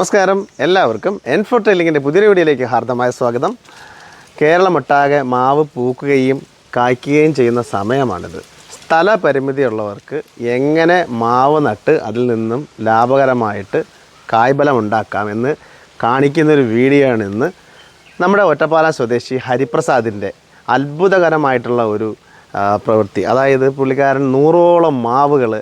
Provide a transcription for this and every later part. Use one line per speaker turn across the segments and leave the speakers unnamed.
നമസ്കാരം. എല്ലാവർക്കും എൻഫോർട്ടെല്ലിങ്ങിന്റെ പുതിയ വീഡിയോയിലേക്ക് ഹാർദമായ സ്വാഗതം. കേരളമൊട്ടാകെ മാവ് പൂക്കുകയും കായ്ക്കുകയും ചെയ്യുന്ന സമയമാണിത്. സ്ഥല പരിമിതിയുള്ളവർക്ക് എങ്ങനെ മാവ് നട്ട് അതിൽ നിന്നും ലാഭകരമായിട്ട് കായ്ബലം ഉണ്ടാക്കാം എന്ന് കാണിക്കുന്നൊരു വീഡിയോ ആണ് ഇന്ന്. നമ്മുടെ ഒറ്റപ്പാല സ്വദേശി ഹരിപ്രസാദിന്റെ അത്ഭുതകരമായിട്ടുള്ള ഒരു പ്രവൃത്തി. അതായത് പുള്ളിക്കാരൻ നൂറോളം മാവുകൾ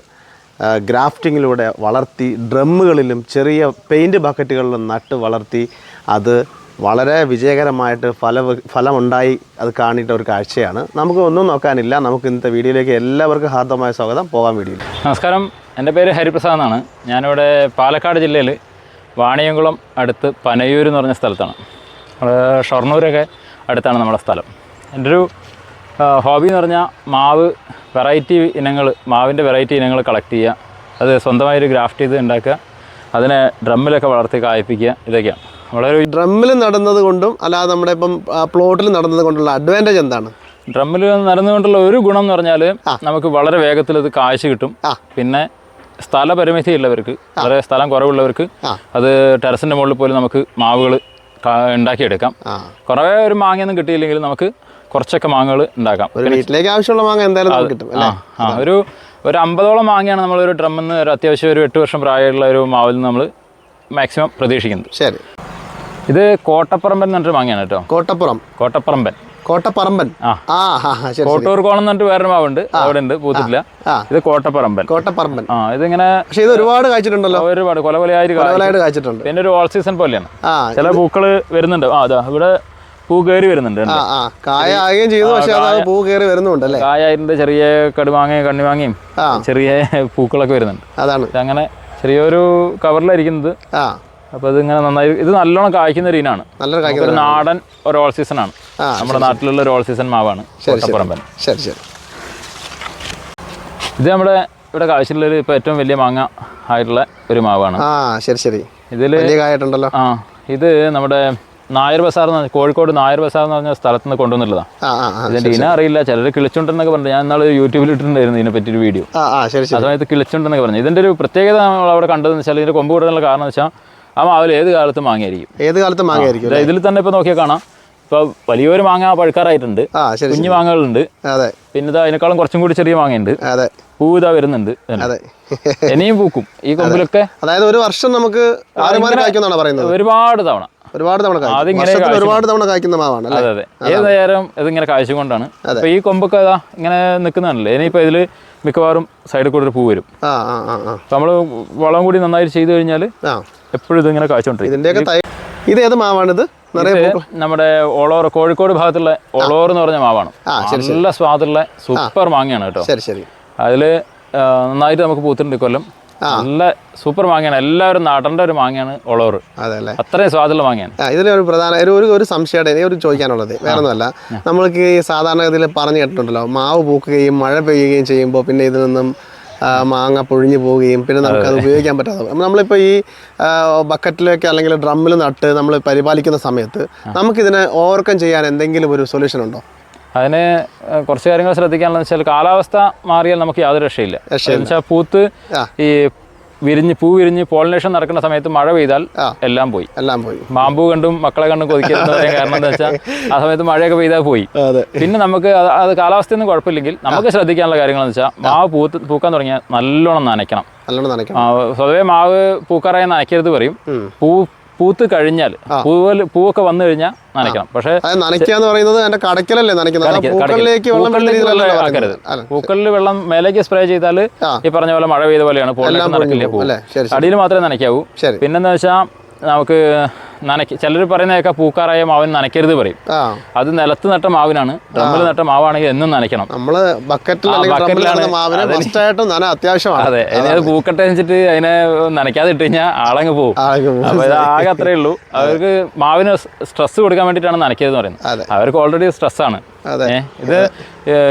ഗ്രാഫ്റ്റിങ്ങിലൂടെ വളർത്തി ഡ്രമ്മുകളിലും ചെറിയ പെയിന്റ് ബക്കറ്റുകളിലും നട്ട് വളർത്തി അത് വളരെ വിജയകരമായിട്ട് ഫല ഫലമുണ്ടായി അത് കാണിട്ട ഒരു കാഴ്ചയാണ്. നമുക്ക് ഒന്നും നോക്കാനില്ല. നമുക്ക് ഇന്നത്തെ വീഡിയോയിലേക്ക് എല്ലാവർക്കും ഹാർദമായ സ്വാഗതം. പോകാൻ വീഡിയോയിൽ
നമസ്കാരം. എന്റെ പേര് ഹരിപ്രസാദ് എന്നാണ്. ഞാനിവിടെ പാലക്കാട് ജില്ലയിൽ വാണിയംകുളം അടുത്ത് പനയൂർ എന്ന് പറഞ്ഞ സ്ഥലത്താണ്. ഷൊർണൂരൊക്കെ അടുത്താണ് നമ്മുടെ സ്ഥലം. എന്റെ ഒരു ഹോബി എന്ന് പറഞ്ഞാൽ മാവ് വെറൈറ്റി ഇനങ്ങൾ മാവിന്റെ വെറൈറ്റി ഇനങ്ങൾ കളക്ട് ചെയ്യുക. അത് സ്വന്തമായൊരു ഗ്രാഫ്റ്റ് ചെയ്ത് ഉണ്ടാക്കുക. അതിനെ ഡ്രമ്മിലൊക്കെ വളർത്തി കായ്പ്പിക്കുക ഇതൊക്കെയാണ്. വളരെ
ഡ്രമ്മിൽ നടന്നത് കൊണ്ടും അല്ലാതെ നമ്മുടെ ഇപ്പം പ്ലോട്ടിൽ നടന്നത് കൊണ്ടുള്ള അഡ്വാന്റേജ് എന്താണ്?
ഡ്രമ്മിൽ നടന്നുകൊണ്ടുള്ള ഒരു ഗുണം എന്ന് പറഞ്ഞാൽ നമുക്ക് വളരെ വേഗത്തിൽ അത് കാഴ്ച കിട്ടും. പിന്നെ സ്ഥല പരിമിതി ഉള്ളവർക്ക് വളരെ സ്ഥലം കുറവുള്ളവർക്ക് അത് ടെറസിന്റെ മുകളിൽ പോലും നമുക്ക് മാവുകൾ ഉണ്ടാക്കിയെടുക്കാം. കുറേ ഒരു മാങ്ങയൊന്നും കിട്ടിയില്ലെങ്കിൽ നമുക്ക് കുറച്ചൊക്കെ മാങ്ങകൾ ഉണ്ടാക്കാം.
വീട്ടിലേക്ക് ആവശ്യമുള്ള മാങ്ങ എന്തായാലും കിട്ടും
ആ ഒരു ഒരു അമ്പതോളം മാങ്ങയാണ് നമ്മൾ ഒരു ഡ്രമ്മിൽ നിന്ന് ഒരു അത്യാവശ്യം ഒരു എട്ട് വർഷം പ്രായമുള്ള ഒരു മാവിൽ നിന്ന് നമ്മൾ മാക്സിമം പ്രതീക്ഷിക്കുന്നത്
ശരി.
ഇത് കോട്ടപ്പറമ്പൻ എന്ന് പറഞ്ഞിട്ട് മാങ്ങയാണ് കേട്ടോ.
കോട്ടപ്പുറം.
കോട്ടപ്പറമ്പൻ.
കോട്ടപ്പറമ്പൻ.
ആ. കോട്ടൂർ കോളം എന്ന് പറഞ്ഞിട്ട് വേറൊരു മാവുണ്ട്. അവിടെ ഉണ്ട്
പൂത്തില്ല
ഇത് കോട്ടപ്പറമ്പൻ.
കോട്ടപ്പറമ്പൻ.
ആ ഇതിങ്ങനെ
പക്ഷേ ഇത് ഒരുപാട് കാഴ്ചിട്ടുണ്ടല്ലോ
ഒരുപാട് കൊല കൊലയായിട്ട് കായ്ക്കും.
പലവലായിട്ട് കായ്ച്ചിട്ടുണ്ട്.
പിന്നെ ഒരു ഓൾ സീസൺ പോലെയാണ്. ചില പൂക്കൾ വരുന്നുണ്ട്. ആ അതാ ഇവിടെ പൂ കയറി വരുന്നുണ്ട്
കായ ആകുകയും ചെയ്തു പക്ഷെ അത് പൂ കയറി വരുന്നുണ്ട് അല്ലേ
കായായിട്ടുണ്ട് ചെറിയ കടുമാങ്ങയും കണ്ണിമാങ്ങയും ചെറിയ പൂക്കളൊക്കെ വരുന്നുണ്ട്.
അതാണ്.
അങ്ങനെ ചെറിയൊരു കവറിലായിരിക്കുന്നത്.
അപ്പൊ
ഇത് ഇങ്ങനെ നന്നായി ഇത് നല്ലോണം കായ്ക്കുന്ന ഒരു ഇനാണ്
നല്ലൊരു
ഒരു നാടൻ ഒരു ഓൾ സീസൺ ആണ്. നമ്മുടെ നാട്ടിലുള്ള ഒരു ഓൾ സീസൺ മാവാണ് കോട്ടപ്പറമ്പൻ
ശരി. ശരി
ഇത് നമ്മുടെ ഇവിടെ കാഴ്ചയിലൊരു ഇപ്പൊ ഏറ്റവും വലിയ മാങ്ങ ആയിട്ടുള്ള ഒരു മാവാണ്.
ആ ശരി ശരി.
ഇതിൽ ആ ഇത് നമ്മുടെ നായർ ബസാർ എന്ന് പറഞ്ഞാൽ കോഴിക്കോട് നായർ ബസാർ എന്ന് പറഞ്ഞ സ്ഥലത്ത് നിന്ന് കൊണ്ടുവന്നുള്ളതാണ് ഇതിന്റെ ഇന അറിയില്ല. ചിലർ കിളിച്ചുണ്ടെന്നൊക്കെ പറഞ്ഞു. ഞാൻ നാളെ യൂട്യൂബിൽ ഇട്ടിട്ടുണ്ടായിരുന്നു ഇതിനെ പറ്റി ഒരു വീഡിയോ.
ആ
സമയത്ത് കിളിച്ചുണ്ടെന്നൊക്കെ പറഞ്ഞു. ഇതിന്റെ ഒരു പ്രത്യേകത നമ്മൾ അവിടെ കണ്ടതെന്ന് വെച്ചാൽ ഇതിന്റെ കൊമ്പ് കൂടുതലുള്ള കാരണം വെച്ചാൽ ആ മാവിൽ ഏത് കാലത്തും മാങ്ങയായിരിക്കും.
ഏത് കാലത്ത് മാങ്ങയായിരിക്കും
ഇത് ഇതിൽ തന്നെ ഇപ്പൊ നോക്കിയാൽ കാണാം. ഇപ്പൊ വലിയൊരു മാങ്ങ പഴുക്കാറായിട്ടുണ്ട്. കുഞ്ഞു മാങ്ങകളുണ്ട്.
അതെ.
പിന്നെ ഇത് അതിനേക്കാളും കുറച്ചും കൂടി ചെറിയ മാങ്ങയുണ്ട്.
അതെ.
പൂ ഇതാ വരുന്നുണ്ട്. ഇനിയും പൂക്കും. ഈ കൊമ്പിലൊക്കെ
അതായത് ഒരു വർഷം നമുക്ക്
ഒരുപാട് തവണ.
ഒരുപാട് തവണ കായ്ക്കും. ഒരുപാട് തവണ കായ്ക്കുന്ന മാവാണ്
അതെ അതെ. ഏത് നേരം ഇതിങ്ങനെ കാഴ്ചകൊണ്ടാണ് അപ്പൊ ഈ കൊമ്പൊക്കെ ഇതാ ഇങ്ങനെ നിൽക്കുന്നതാണല്ലേ? ഇനിയിപ്പോ ഇതിൽ മിക്കവാറും സൈഡിൽ കൂടെ ഒരു പൂ വരും. നമ്മൾ വളം കൂടി നന്നായിട്ട് ചെയ്തു കഴിഞ്ഞാൽ എപ്പോഴും ഇതിങ്ങനെ കാഴ്ചകൊണ്ടിരിക്കും
ഇത് ഏത് മാവാണിത്?
നമ്മുടെ ഒളോർ കോഴിക്കോട് ഭാഗത്തുള്ള ഒളോർ എന്ന് പറഞ്ഞ മാവാണ്. നല്ല സ്വാദുള്ള സൂപ്പർ മാങ്ങയാണ് കേട്ടോ.
ശരി ശരി.
അതിൽ നന്നായിട്ട് നമുക്ക് പൂത്തിട്ടുണ്ട് കൊല്ലം. നല്ല സൂപ്പർ മാങ്ങയാണ്. എല്ലാവരും നാടന്റെ ഒരു മാങ്ങയാണ് ഒളോർ
അതെ അല്ലേ
അത്രയും സ്വാദുള്ള മാങ്ങയാണ്.
ഇതിലെ ഒരു പ്രധാന ഒരു ഒരു സംശയമായിട്ട് ഒരു ചോദിക്കാനുള്ളത്. വേറെ ഒന്നുമല്ല നമ്മൾക്ക് ഈ സാധാരണ ഇതിൽ പറഞ്ഞു കേട്ടിട്ടുണ്ടല്ലോ. മാവ് പൂക്കുകയും മഴ പെയ്യുകയും ചെയ്യുമ്പോൾ പിന്നെ ഇതിൽ നിന്നും മാങ്ങ പൊഴിഞ്ഞു പോവുകയും പിന്നെ നമുക്ക് അത്. ഉപയോഗിക്കാൻ പറ്റാതെ നമ്മളിപ്പോൾ ഈ ബക്കറ്റിലേക്ക് അല്ലെങ്കിൽ ഡ്രമ്മിൽ നട്ട് നമ്മൾ പരിപാലിക്കുന്ന സമയത്ത് നമുക്കിതിനെ ഓവർകം ചെയ്യാൻ എന്തെങ്കിലും ഒരു സൊല്യൂഷൻ ഉണ്ടോ?
അതിന് കുറച്ച് കാര്യങ്ങൾ ശ്രദ്ധിക്കാനുള്ള വെച്ചാൽ കാലാവസ്ഥ മാറിയാൽ നമുക്ക് യാതൊരു രക്ഷയില്ല. വെച്ചാൽ പൂത്ത് ഈ വിരിഞ്ഞ് പൂ വിരിഞ്ഞ് പോളിനേഷൻ നടക്കുന്ന സമയത്ത് മഴ പെയ്താൽ എല്ലാം പോയി.
എല്ലാം പോയി.
മാമ്പൂ കണ്ടും മക്കളെ കണ്ടും കൊതിക്കുന്ന കാരണം എന്താ വെച്ചാൽ ആ സമയത്ത് മഴയൊക്കെ പെയ്താൽ പോയി. പിന്നെ നമുക്ക് അത് കാലാവസ്ഥയൊന്നും കുഴപ്പമില്ലെങ്കിൽ നമുക്ക് ശ്രദ്ധിക്കാനുള്ള കാര്യങ്ങൾ എന്ന് വെച്ചാൽ മാവ് പൂത്ത് പൂക്കാൻ തുടങ്ങിയാൽ നല്ലോണം നനയ്ക്കണം.
നല്ലോണം നനയ്ക്കണം.
സ്വതവേ മാവ് പൂക്കാറായി നനയ്ക്കരുത് പറയും. പൂ പൂത്ത് കഴിഞ്ഞാൽ പൂവൽ പൂവൊക്കെ വന്നു കഴിഞ്ഞാൽ നനയ്ക്കണം. പക്ഷേ
എന്ന് പറയുന്നത് അതിന്റെ കടക്കലല്ലേ നനയ്ക്കുന്നത്? പൂക്കളിലേക്ക് വെള്ളം?
ആക്കരുത്. പൂക്കളിൽ വെള്ളം മേലേക്ക് സ്പ്രേ ചെയ്താൽ ഈ പറഞ്ഞ പോലെ മഴ പെയ്ത പോലെയാണ് പൂക്കളിൽ നടക്കില്ല
ശരി
അടിയിൽ മാത്രമേ നനയ്ക്കാവൂ. പിന്നെന്താ വെച്ചാൽ നമുക്ക് നനയ്ക്ക്. ചിലർ പറയുന്നതൊക്കെ പൂക്കാറായ മാവിന് നനയ്ക്കരുത് പറയും. അത് നിലത്ത് നട്ട മാവിനാണ്. ഡ്രമ്മിൽ നട്ട മാവാണെങ്കിൽ എന്നും നനയ്ക്കണം.
നമ്മൾ
ബക്കറ്റിലാണ്.
അത്യാവശ്യമാണ്.
അതെ. ഇനി അത് പൂക്കട്ടെ വെച്ചിട്ട് അതിനെ നനയ്ക്കാതെ ഇട്ട് കഴിഞ്ഞാൽ ആളങ്ങ് പോകും. അപ്പൊ ഇത് ആകെ അത്രേ ഉള്ളൂ. അവർക്ക് മാവിന് സ്ട്രെസ് കൊടുക്കാൻ വേണ്ടിയിട്ടാണ് നനയ്ക്കരുത് പറയുന്നത്. അവർക്ക് ഓൾറെഡി സ്ട്രെസ്സാണ്
അതെ
ഏ, ഇത്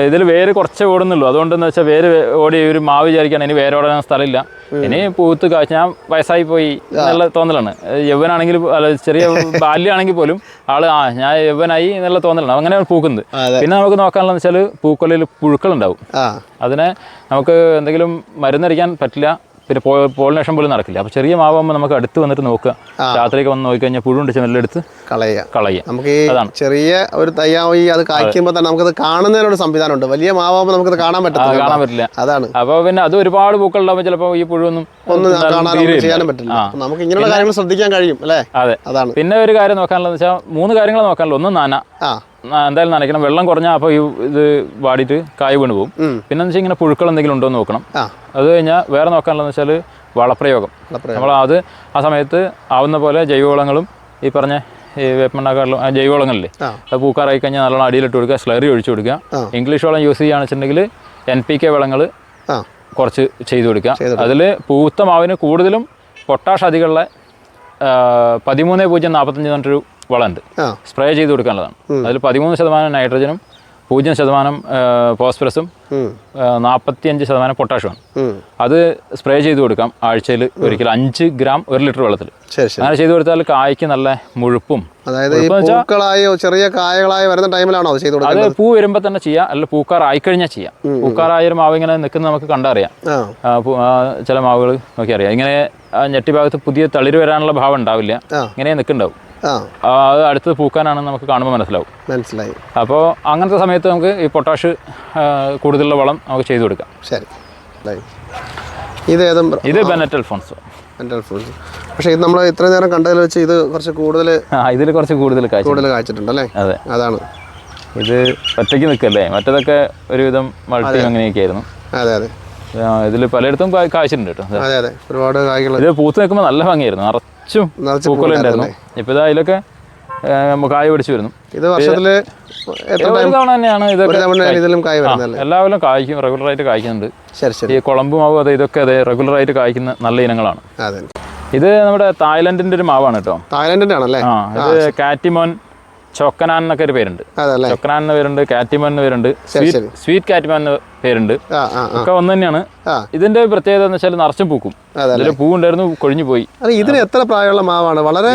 ഇതിൽ വേര് കുറച്ച് ഓടുന്നുള്ളൂ. അതുകൊണ്ടെന്ന് വെച്ചാൽ വേര് ഓടി ഒരു മാവ് വിചാരിക്കുകയാണ് ഇനി വേരോടാൻ ഓടാൻ സ്ഥലമില്ല. ഇനി പൂത്ത് കാഴ്ച ഞാൻ വയസ്സായി പോയി എന്നുള്ള തോന്നലാണ്. യൗവനാണെങ്കിൽ ചെറിയ ബാല്യമാണെങ്കിൽ പോലും ആൾ ആ ഞാൻ യൗവനായി എന്നുള്ള തോന്നലാണ്. അങ്ങനെ പൂക്കുന്നത്. പിന്നെ നമുക്ക് നോക്കാനുള്ളത് വെച്ചാൽ പൂക്കൊലയിൽ പുഴുക്കളുണ്ടാവും.
ആ.
അതിനെ നമുക്ക് എന്തെങ്കിലും മരുന്നടിക്കാൻ പറ്റില്ല. പിന്നെ പോളിനേഷൻ പോലും നടക്കില്ല. അപ്പോൾ ചെറിയ മാവാകുമ്പോൾ നമുക്ക് അടുത്ത് വന്നിട്ട് നോക്കുക. രാത്രിയൊക്കെ വന്ന് നോക്കിക്കഴിഞ്ഞാൽ പുഴു ഉണ്ട് ചെന്നെടുത്ത് എടുത്ത്
കളയുക.
കളയുക.
നമുക്ക്
അതാണ്.
ചെറിയ ഒരു തയ്യാവി അത് കായ്ക്കുമ്പോൾ തന്നെ നമുക്കത് കാണുന്നതിനൊരു സംവിധാനമുണ്ട്. വലിയ മാവാകുമ്പോൾ നമുക്കത് കാണാൻ
അത് കാണാൻ പറ്റില്ല.
അതാണ്.
അപ്പോൾ പിന്നെ അത് ഒരുപാട് പൂക്കളുണ്ടാകുമ്പോൾ ചിലപ്പോൾ ഈ പുഴുവൊന്നും
ഒന്നും. ചെയ്യാനും പറ്റില്ല. നമുക്ക് ഇങ്ങനെയുള്ള കാര്യങ്ങൾ ശ്രദ്ധിക്കാൻ കഴിയും അല്ലേ?
അതെ.
അതാണ്.
പിന്നെ ഒരു കാര്യം നോക്കാനുള്ളതെന്ന് വെച്ചാൽ മൂന്ന് കാര്യങ്ങൾ നോക്കാനുള്ളൂ. ഒന്ന് നാന. എന്തായാലും നനയ്ക്കണം. വെള്ളം കുറഞ്ഞാൽ അപ്പോൾ ഈ ഇത് വാടിയിട്ട് കായ് വീണ് പോകും. പിന്നെ വെച്ചാൽ ഇങ്ങനെ പുഴുക്കൾ എന്തെങ്കിലും ഉണ്ടോ എന്ന് നോക്കണം. അത് കഴിഞ്ഞാൽ വേറെ നോക്കാനുള്ളതെന്ന് വെച്ചാൽ വളപ്രയോഗം. നമ്മൾ അത് ആ സമയത്ത് ആവുന്ന പോലെ ജൈവവളങ്ങളും ഈ പറഞ്ഞ ഈ വേപ്പണ്ണാക്കാരിലും ജൈവവളങ്ങളില്ലേ. അത് പൂക്കാറായി കഴിഞ്ഞാൽ നല്ലോണം അടിയിലിട്ട് കൊടുക്കുക സ്ലറി ഒഴിച്ചു കൊടുക്കുക. ഇംഗ്ലീഷ് വളം യൂസ് ചെയ്യുകയാണെന്ന് വെച്ചിട്ടുണ്ടെങ്കിൽ എൻ പി കെ വളങ്ങൾ കുറച്ച് ചെയ്തു കൊടുക്കുക. അതിൽ പൂത്ത മാവിന് കൂടുതലും പൊട്ടാഷ് അധികമുള്ള പതിമൂന്ന് പൂജ്യം നാൽപ്പത്തഞ്ച് പറഞ്ഞിട്ടൊരു വളമുണ്ട്. സ്പ്രേ ചെയ്ത് കൊടുക്കാനുള്ളതാണ്. അതിൽ പതിമൂന്ന് ശതമാനം നൈട്രജനും പൂജ്യം ശതമാനം ഫോസ്ഫറസും. നാൽപ്പത്തിയഞ്ച് ശതമാനം പൊട്ടാഷുമാണ് അത് സ്പ്രേ ചെയ്ത് കൊടുക്കാം ആഴ്ചയിൽ ഒരിക്കൽ അഞ്ച് ഗ്രാം ഒരു ലിറ്റർ വെള്ളത്തിൽ. അങ്ങനെ ചെയ്ത് കൊടുത്താൽ കായ്ക്ക് നല്ല മുഴുപ്പും.
അതായത് പൂക്കളായോ ചെറിയ കായകളായി വരുന്ന ടൈമിലാണോ അത് ചെയ്ത്
അത്
കൊടുക്കുന്നത്?
പൂ വരുമ്പോൾ തന്നെ ചെയ്യാം അല്ല പൂക്കാറായി കഴിഞ്ഞാൽ ചെയ്യാം. പൂക്കാറായ ഒരു മാവ് ഇങ്ങനെ നിൽക്കുന്നത് നമുക്ക് കണ്ടറിയാം. ചില മാവുകൾ നോക്കി അറിയാം ഇങ്ങനെ ഞെട്ടി ഭാഗത്ത് പുതിയ തളിര് വരാനുള്ള ഭാവം ഉണ്ടാവില്ല. ഇങ്ങനെ നിൽക്കുന്നുണ്ടാവും. അത് അടുത്ത് പൂക്കാനാണ് നമുക്ക് കാണുമ്പോൾ മനസ്സിലാവും.
മനസ്സിലായി.
അപ്പോൾ അങ്ങനത്തെ സമയത്ത് നമുക്ക് ഈ പൊട്ടാഷ് കൂടുതലുള്ള വളം നമുക്ക് ചെയ്തു കൊടുക്കാം.
ശരി. ഇത് ഏതും
ഇത് ബെനറ്റൽ അൽഫോൺസോ
ഫ്രൂട്ട്സ് പക്ഷേ ഇത് നമ്മൾ ഇത്ര നേരം കണ്ടതിൽ വെച്ച് ഇത് കുറച്ച് കൂടുതൽ
ആ ഇതിൽ കുറച്ച് കൂടുതൽ
കൂടുതൽ കാഴ്ചിട്ടുണ്ടല്ലേ?
അതെ.
അതാണ്.
ഇത് ഒറ്റയ്ക്ക് നിൽക്കല്ലേ മറ്റേതൊക്കെ ഒരുവിധം മൾട്ടി അങ്ങനെയൊക്കെ ആയിരുന്നു.
അതെ അതെ.
ഇതിൽ പലയിടത്തും കാഴ്ചയുണ്ട് കേട്ടോ.
അതെ. അതെ ഒരുപാട് കായ്കൾ
ഇത് പൂത്ത് നിൽക്കുമ്പോൾ നല്ല ഭംഗിയായിരുന്നു. നിറച്ചും പൂക്കളുണ്ടായിരുന്നു ഇപ്പൊ ഇത് അതിലൊക്കെ കായ പിടിച്ചു വരുന്നു.
ഇത് വർഷത്തിൽ
ഒരു തവണ തന്നെയാണ് ഇതൊക്കെ എല്ലാവരും കായ്ക്കും റെഗുലർ
ആയിട്ട് കായ്ക്കുന്നുണ്ട്.
ഈ കുളമ്പ് മാവ് അതെ ഇതൊക്കെ അതെ റെഗുലർ ആയിട്ട് കായ്ക്കുന്ന നല്ല ഇനങ്ങളാണ്. ഇത് നമ്മുടെ തായ്ലൻഡിന്റെ ഒരു മാവാണ് കേട്ടോ.
തായ്ലൻഡിന്റെ ആണല്ലേ
ആ ഇത് കാറ്റിമോൻ ചൊക്കനാൻ എന്നൊക്കെ ഒരു പേരുണ്ട്. ചൊക്കനാൻ എന്ന പേരുണ്ട് കാറ്റിമാൻ എന്ന പേരുണ്ട്. സ്വീറ്റ് സ്വീറ്റ് എന്ന പേരുണ്ട്. ഒക്കെ ഒന്ന് തന്നെയാണ്. ഇതിന്റെ പ്രത്യേകത എന്ന് വെച്ചാൽ നിറച്ചും പൂക്കും.
അതെ
പൂ ഉണ്ടായിരുന്നു കൊഴിഞ്ഞു പോയി.
ഇതിന് എത്ര പ്രായമുള്ള മാവാണ്? വളരെ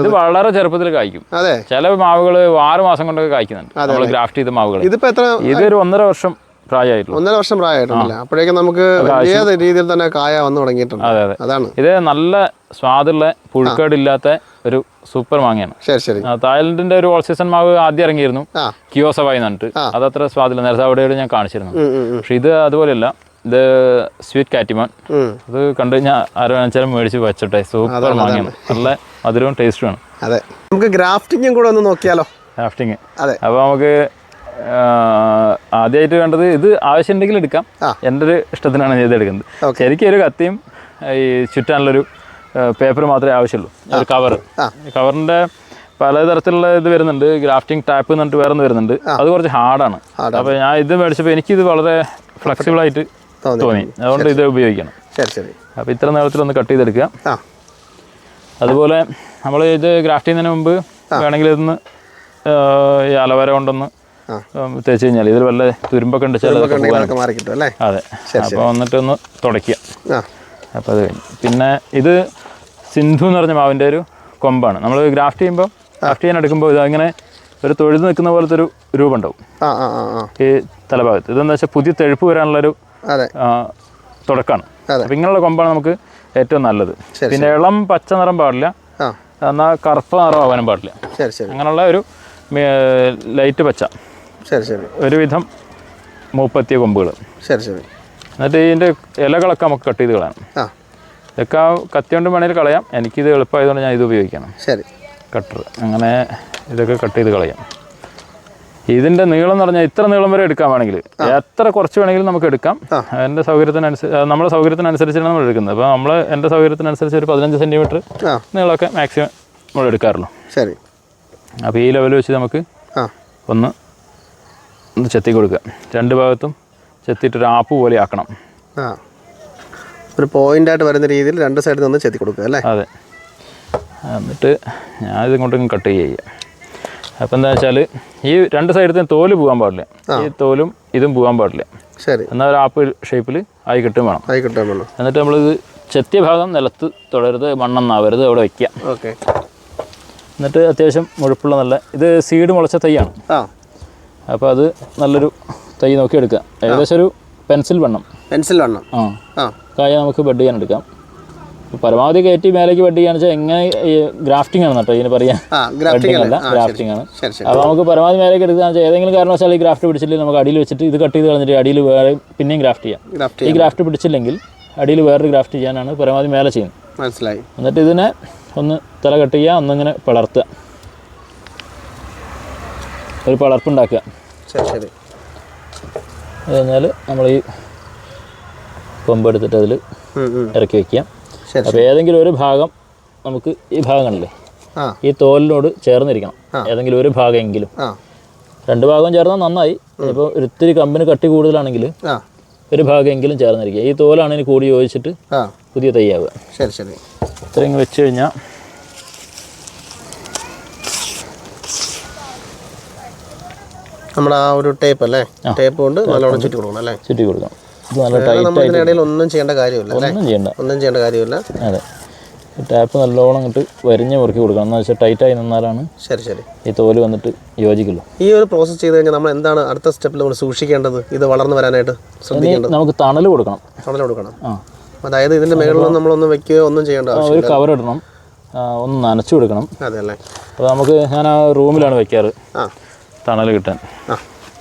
ഇത് വളരെ ചെറുപ്പത്തിൽ കായ്ക്കും. ചില മാവുകൾ ആറ് മാസം കൊണ്ടൊക്കെ കായ്ക്കുന്നുണ്ട്. നമ്മൾ ഗ്രാഫ്റ്റ് ചെയ്ത മാവുകൾ
ഇതിപ്പോ എത്ര
ഇതൊരു ഒന്നര വർഷം പ്രായമായിട്ടുള്ളൂ.
ഒന്നര വർഷം പ്രായമായിട്ടുണ്ടല്ലേ അപ്പോഴേക്കും നമുക്ക് വലിയ രീതിയിൽ തന്നെ കായ വന്നു തുടങ്ങിയിട്ടുണ്ട്.
അതെ അതെ.
അതാണ്.
ഇത് നല്ല സ്വാദുള്ള പുഴുക്കേടില്ലാത്ത ഒരു സൂപ്പർ മാങ്ങയാണ്.
ശരി ശരി.
തായ്ലൻഡിന്റെ ഒരു ഓൾ സീസൺ മാവ് ആദ്യം ഇറങ്ങിയിരുന്നു. കിയോസവായി എന്നിട്ട് അതത്ര സ്വാദില്ല. നേരത്തെ അവിടെ ഞാൻ കാണിച്ചിരുന്നു. പക്ഷെ ഇത് അതുപോലെയല്ല. ഇത് സ്വീറ്റ് കാറ്റിമാൻ. അത് കണ്ടു കഴിഞ്ഞാൽ ആരോ വെച്ചാലും മേടിച്ച് വെച്ചോട്ടെ. സൂപ്പർ മാങ്ങയാണ്. നല്ല മധുരവും ടേസ്റ്റുമാണ്.
അതെ. നമുക്ക് ഗ്രാഫ്റ്റിങ്ങും കൂടെ ഒന്ന് നോക്കിയാലോ?
ഗ്രാഫ്റ്റിംഗ്
അതെ.
അപ്പോൾ നമുക്ക് ആദ്യമായിട്ട് വേണ്ടത് ഇത് ആവശ്യമുണ്ടെങ്കിൽ എടുക്കാം. എന്റെ ഒരു ഇഷ്ടത്തിനാണ് ഞാൻ ഇത് എടുക്കുന്നത്.
Okay.
ശരിക്കും ഒരു കത്തിയും ഈ ചുറ്റാനുള്ളൊരു പേപ്പർ മാത്രമേ ആവശ്യമുള്ളൂ. ഒരു കവർ. കവറിന്റെ പലതരത്തിലുള്ള ഇത് വരുന്നുണ്ട്. ഗ്രാഫ്റ്റിംഗ് ടാപ്പ് എന്ന് പറഞ്ഞിട്ട് വേറെ ഒന്ന് വരുന്നുണ്ട് അത് കുറച്ച് ഹാർഡാണ്. അപ്പോൾ ഞാൻ ഇത് മേടിച്ചപ്പോൾ എനിക്കിത് വളരെ ഫ്ലെക്സിബിൾ ആയിട്ട്
തോന്നി.
അതുകൊണ്ട് ഇത് ഉപയോഗിക്കണം.
ശരി ശരി.
അപ്പോൾ ഇത്ര നീളത്തിലൊന്ന് കട്ട് ചെയ്തെടുക്കുക. അതുപോലെ നമ്മൾ ഇത് ഗ്രാഫ്റ്റ് ചെയ്യുന്നതിന് മുമ്പ് വേണമെങ്കിൽ ഇതൊന്ന് ഈ അലവര കൊണ്ടൊന്ന് തേച്ച് കഴിഞ്ഞാൽ ഇതിൽ വല്ല തുരുമ്പൊക്കെ ഉണ്ട്
അല്ലേ?
അതെ. അപ്പോൾ വന്നിട്ട് ഒന്ന് തുടയ്ക്കുക അപ്പോൾ അത് കഴിഞ്ഞു. പിന്നെ ഇത് സിന്ധു എന്ന് പറഞ്ഞ മാവിന്റെ ഒരു കൊമ്പാണ്. നമ്മൾ ഗ്രാഫ്റ്റ് ചെയ്യുമ്പോൾ ഗ്രാഫ്റ്റ് ചെയ്യാൻ എടുക്കുമ്പോൾ ഇത് അങ്ങനെ ഒരു തൊഴുത് നിൽക്കുന്ന പോലത്തെ ഒരു രൂപം ഉണ്ടാവും ഈ തലഭാഗത്ത്. ഇതെന്ന് വെച്ചാൽ പുതിയ തെഴുപ്പ് വരാനുള്ളൊരു തുടക്കമാണ് അപ്പം ഇങ്ങനെയുള്ള കൊമ്പാണ് നമുക്ക് ഏറ്റവും നല്ലത്. പിന്നെ ഇളം പച്ച നിറം പാടില്ല. എന്നാൽ കറുപ്പ് നിറം ആവാനും പാടില്ല. അങ്ങനെയുള്ള ഒരു ലൈറ്റ് പച്ച.
ശരി ശരി.
ഒരുവിധം മൂപ്പത്തിയ കൊമ്പുകൾ
ശരി ശരി.
എന്നിട്ട് ഇതിന്റെ ഇലകളൊക്കെ നമുക്ക് കട്ട് ചെയ്ത് കളയാം.
ആ.
ഇതൊക്കെ ആ കത്തി കൊണ്ട് വേണമെങ്കിൽ കളയാം. എനിക്കിത് എളുപ്പമായതുകൊണ്ട് ഞാൻ ഇത് ഉപയോഗിക്കണം.
ശരി.
കട്ടർ. അങ്ങനെ ഇതൊക്കെ കട്ട് ചെയ്ത് കളയാം. ഇതിന്റെ നീളം എന്ന് പറഞ്ഞാൽ ഇത്ര നീളം വരെ എടുക്കാൻ വേണമെങ്കിൽ എത്ര കുറച്ച് വേണമെങ്കിലും നമുക്ക് എടുക്കാം. എന്റെ സൗകര്യത്തിനനുസരിച്ച് നമ്മുടെ സൗകര്യത്തിനനുസരിച്ചാണ് നമ്മൾ എടുക്കുന്നത്. അപ്പോൾ നമ്മൾ എന്റെ സൗകര്യത്തിനനുസരിച്ച് ഒരു പതിനഞ്ച്
സെന്റിമീറ്റർ
നീളമൊക്കെ മാക്സിമം നമ്മൾ എടുക്കാറുള്ളൂ.
ശരി.
അപ്പോൾ ഈ ലെവൽ വെച്ച് നമുക്ക് ഒന്ന് ഒന്ന് ചെത്തി കൊടുക്കുക. രണ്ട് ഭാഗത്തും ചെത്തിയിട്ട് ഒരു ആപ്പ് പോലെ ആക്കണം.
ആ. ഒരു പോയിന്റ് ആയിട്ട് വരുന്ന രീതിയിൽ രണ്ട് സൈഡിൽ നിന്ന് ചെത്തി കൊടുക്കുക അല്ലേ?
അതെ. എന്നിട്ട് ഞാൻ കൊണ്ടൊന്നും കട്ട് ചെയ്യുക. അപ്പം എന്താ വെച്ചാൽ ഈ രണ്ട് സൈഡത്തും തോൽ പോകാൻ പാടില്ല. ഈ തോലും ഇതും പോകാൻ പാടില്ല.
ശരി.
എന്നാൽ ഒരു ആപ്പ് ഷേപ്പിൽ ആയി കിട്ടും വേണം.
ആയി കിട്ടാൻ വേണം.
എന്നിട്ട് നമ്മളിത് ചെത്തിയ ഭാഗം നിലത്ത് തുടരുത് മണ്ണെന്നാവരുത് അവിടെ വയ്ക്കുക
ഓക്കെ.
എന്നിട്ട് അത്യാവശ്യം മുഴുപ്പുള്ള നല്ല ഇത് സീഡ് മുളച്ച തൈയാണ്
ആ.
അപ്പോൾ അത് നല്ലൊരു തൈ നോക്കി എടുക്കുക. ഏകദേശം ഒരു പെൻസിൽ വണ്ണം.
പെൻസിൽ വണ്ണം.
ആ. കായ നമുക്ക് ബെഡ് ചെയ്യാൻ എടുക്കാം. പരമാവധി കയറ്റി മേലേക്ക് ബെഡ് ചെയ്യാന്ന് വെച്ചാൽ എങ്ങനെ ഗ്രാഫ്റ്റിംഗ് ആണ് കേട്ടോ ഇതിന് പറയാം
ഗ്രാഫ്റ്റിംഗ്
അല്ല. ഗ്രാഫ്റ്റിംഗ് ആണ്. അപ്പോൾ നമുക്ക് പരമാവധി മേലേക്ക് എടുക്കാന്ന് വെച്ചാൽ ഏതെങ്കിലും കാരണവശാൽ ഈ ഗ്രാഫ്റ്റ് പിടിച്ചില്ലെങ്കിൽ നമുക്ക് അടിയിൽ വെച്ചിട്ട് ഇത് കട്ട് ചെയ്ത് കളഞ്ഞിട്ട് അടിയിൽ വേറെ പിന്നെയും ഗ്രാഫ്റ്റ് ചെയ്യാം. ഈ ഗ്രാഫ്റ്റ് പിടിച്ചില്ലെങ്കിൽ അടിയിൽ വേറൊരു ഗ്രാഫ്റ്റ് ചെയ്യാനാണ് പരമാവധി മേലെ ചെയ്യുന്നത്.
മനസ്സിലായി.
എന്നിട്ട് ഇതിനെ ഒന്ന് തല കട്ട് ചെയ്യുക ഒന്നിങ്ങനെ പിളർത്തുക. ഒരു പളർപ്പുണ്ടാക്കുക
ശരി ശരി.
അത് കഴിഞ്ഞാൽ നമ്മൾ ഈ കൊമ്പ് എടുത്തിട്ട് അതിൽ. ഇറക്കി
വെക്കുക.
അപ്പോൾ ഏതെങ്കിലും ഒരു ഭാഗം നമുക്ക് ഈ ഭാഗങ്ങളിലെ
ആ.
ഈ തോലിനോട് ചേർന്നിരിക്കണം. ഏതെങ്കിലും ഒരു ഭാഗമെങ്കിലും.
ആ.
രണ്ട് ഭാഗം ചേർന്നാൽ നന്നായി. ഇപ്പോൾ ഒരിത്തിരി കമ്പിന് കട്ടി കൂടുതലാണെങ്കിൽ ഒരു ഭാഗമെങ്കിലും ചേർന്നിരിക്കുക. ഈ തോലാണ് ഇനി കൂടി യോജിച്ചിട്ട് പുതിയ തയ്യാവുക
ശരി ശരി.
ഇത്രയും വെച്ച് കഴിഞ്ഞാൽ
നമ്മുടെ ആ ഒരു ടേപ്പ് അല്ലേ? ടേപ്പ് കൊണ്ട് നല്ലോണം ചുറ്റി കൊടുക്കണം. അല്ലേ
ചുറ്റി
കൊടുക്കാം ഒന്നും ചെയ്യേണ്ട കാര്യമില്ല
ഒന്നും ചെയ്യേണ്ട.
ഒന്നും ചെയ്യേണ്ട കാര്യമില്ല.
അതെ. ടാപ്പ് നല്ലോണം ഇങ്ങോട്ട് വരിഞ്ഞ് മുറുക്കി കൊടുക്കണം. എന്ന് വെച്ചാൽ ടൈറ്റായി നിന്നാലാണ്
ശരി ശരി.
ഈ തോൽ വന്നിട്ട് യോജിക്കുള്ളൂ.
ഈ ഒരു പ്രോസസ്സ് ചെയ്ത് കഴിഞ്ഞാൽ നമ്മൾ എന്താണ് അടുത്ത സ്റ്റെപ്പിൽ നമ്മൾ സൂക്ഷിക്കേണ്ടത്? ഇത് വളർന്നു വരാനായിട്ട് ശ്രദ്ധിക്കേണ്ടത്?
നമുക്ക് തണൽ കൊടുക്കണം.
തണൽ കൊടുക്കണം.
ആ.
അതായത് ഇതിന്റെ മുകളിൽ നമ്മളൊന്നും വെക്കുകയോ ഒന്നും ചെയ്യേണ്ട ആവശ്യമില്ല
ഒരു കവർ ഇടണം. ഒന്ന് നനച്ചു കൊടുക്കണം.
അതെ അല്ലേ?
അപ്പോൾ നമുക്ക് ഞാൻ ആ റൂമിലാണ് വെക്കാറ്.
ആ.
തണൽ കിട്ടാൻ.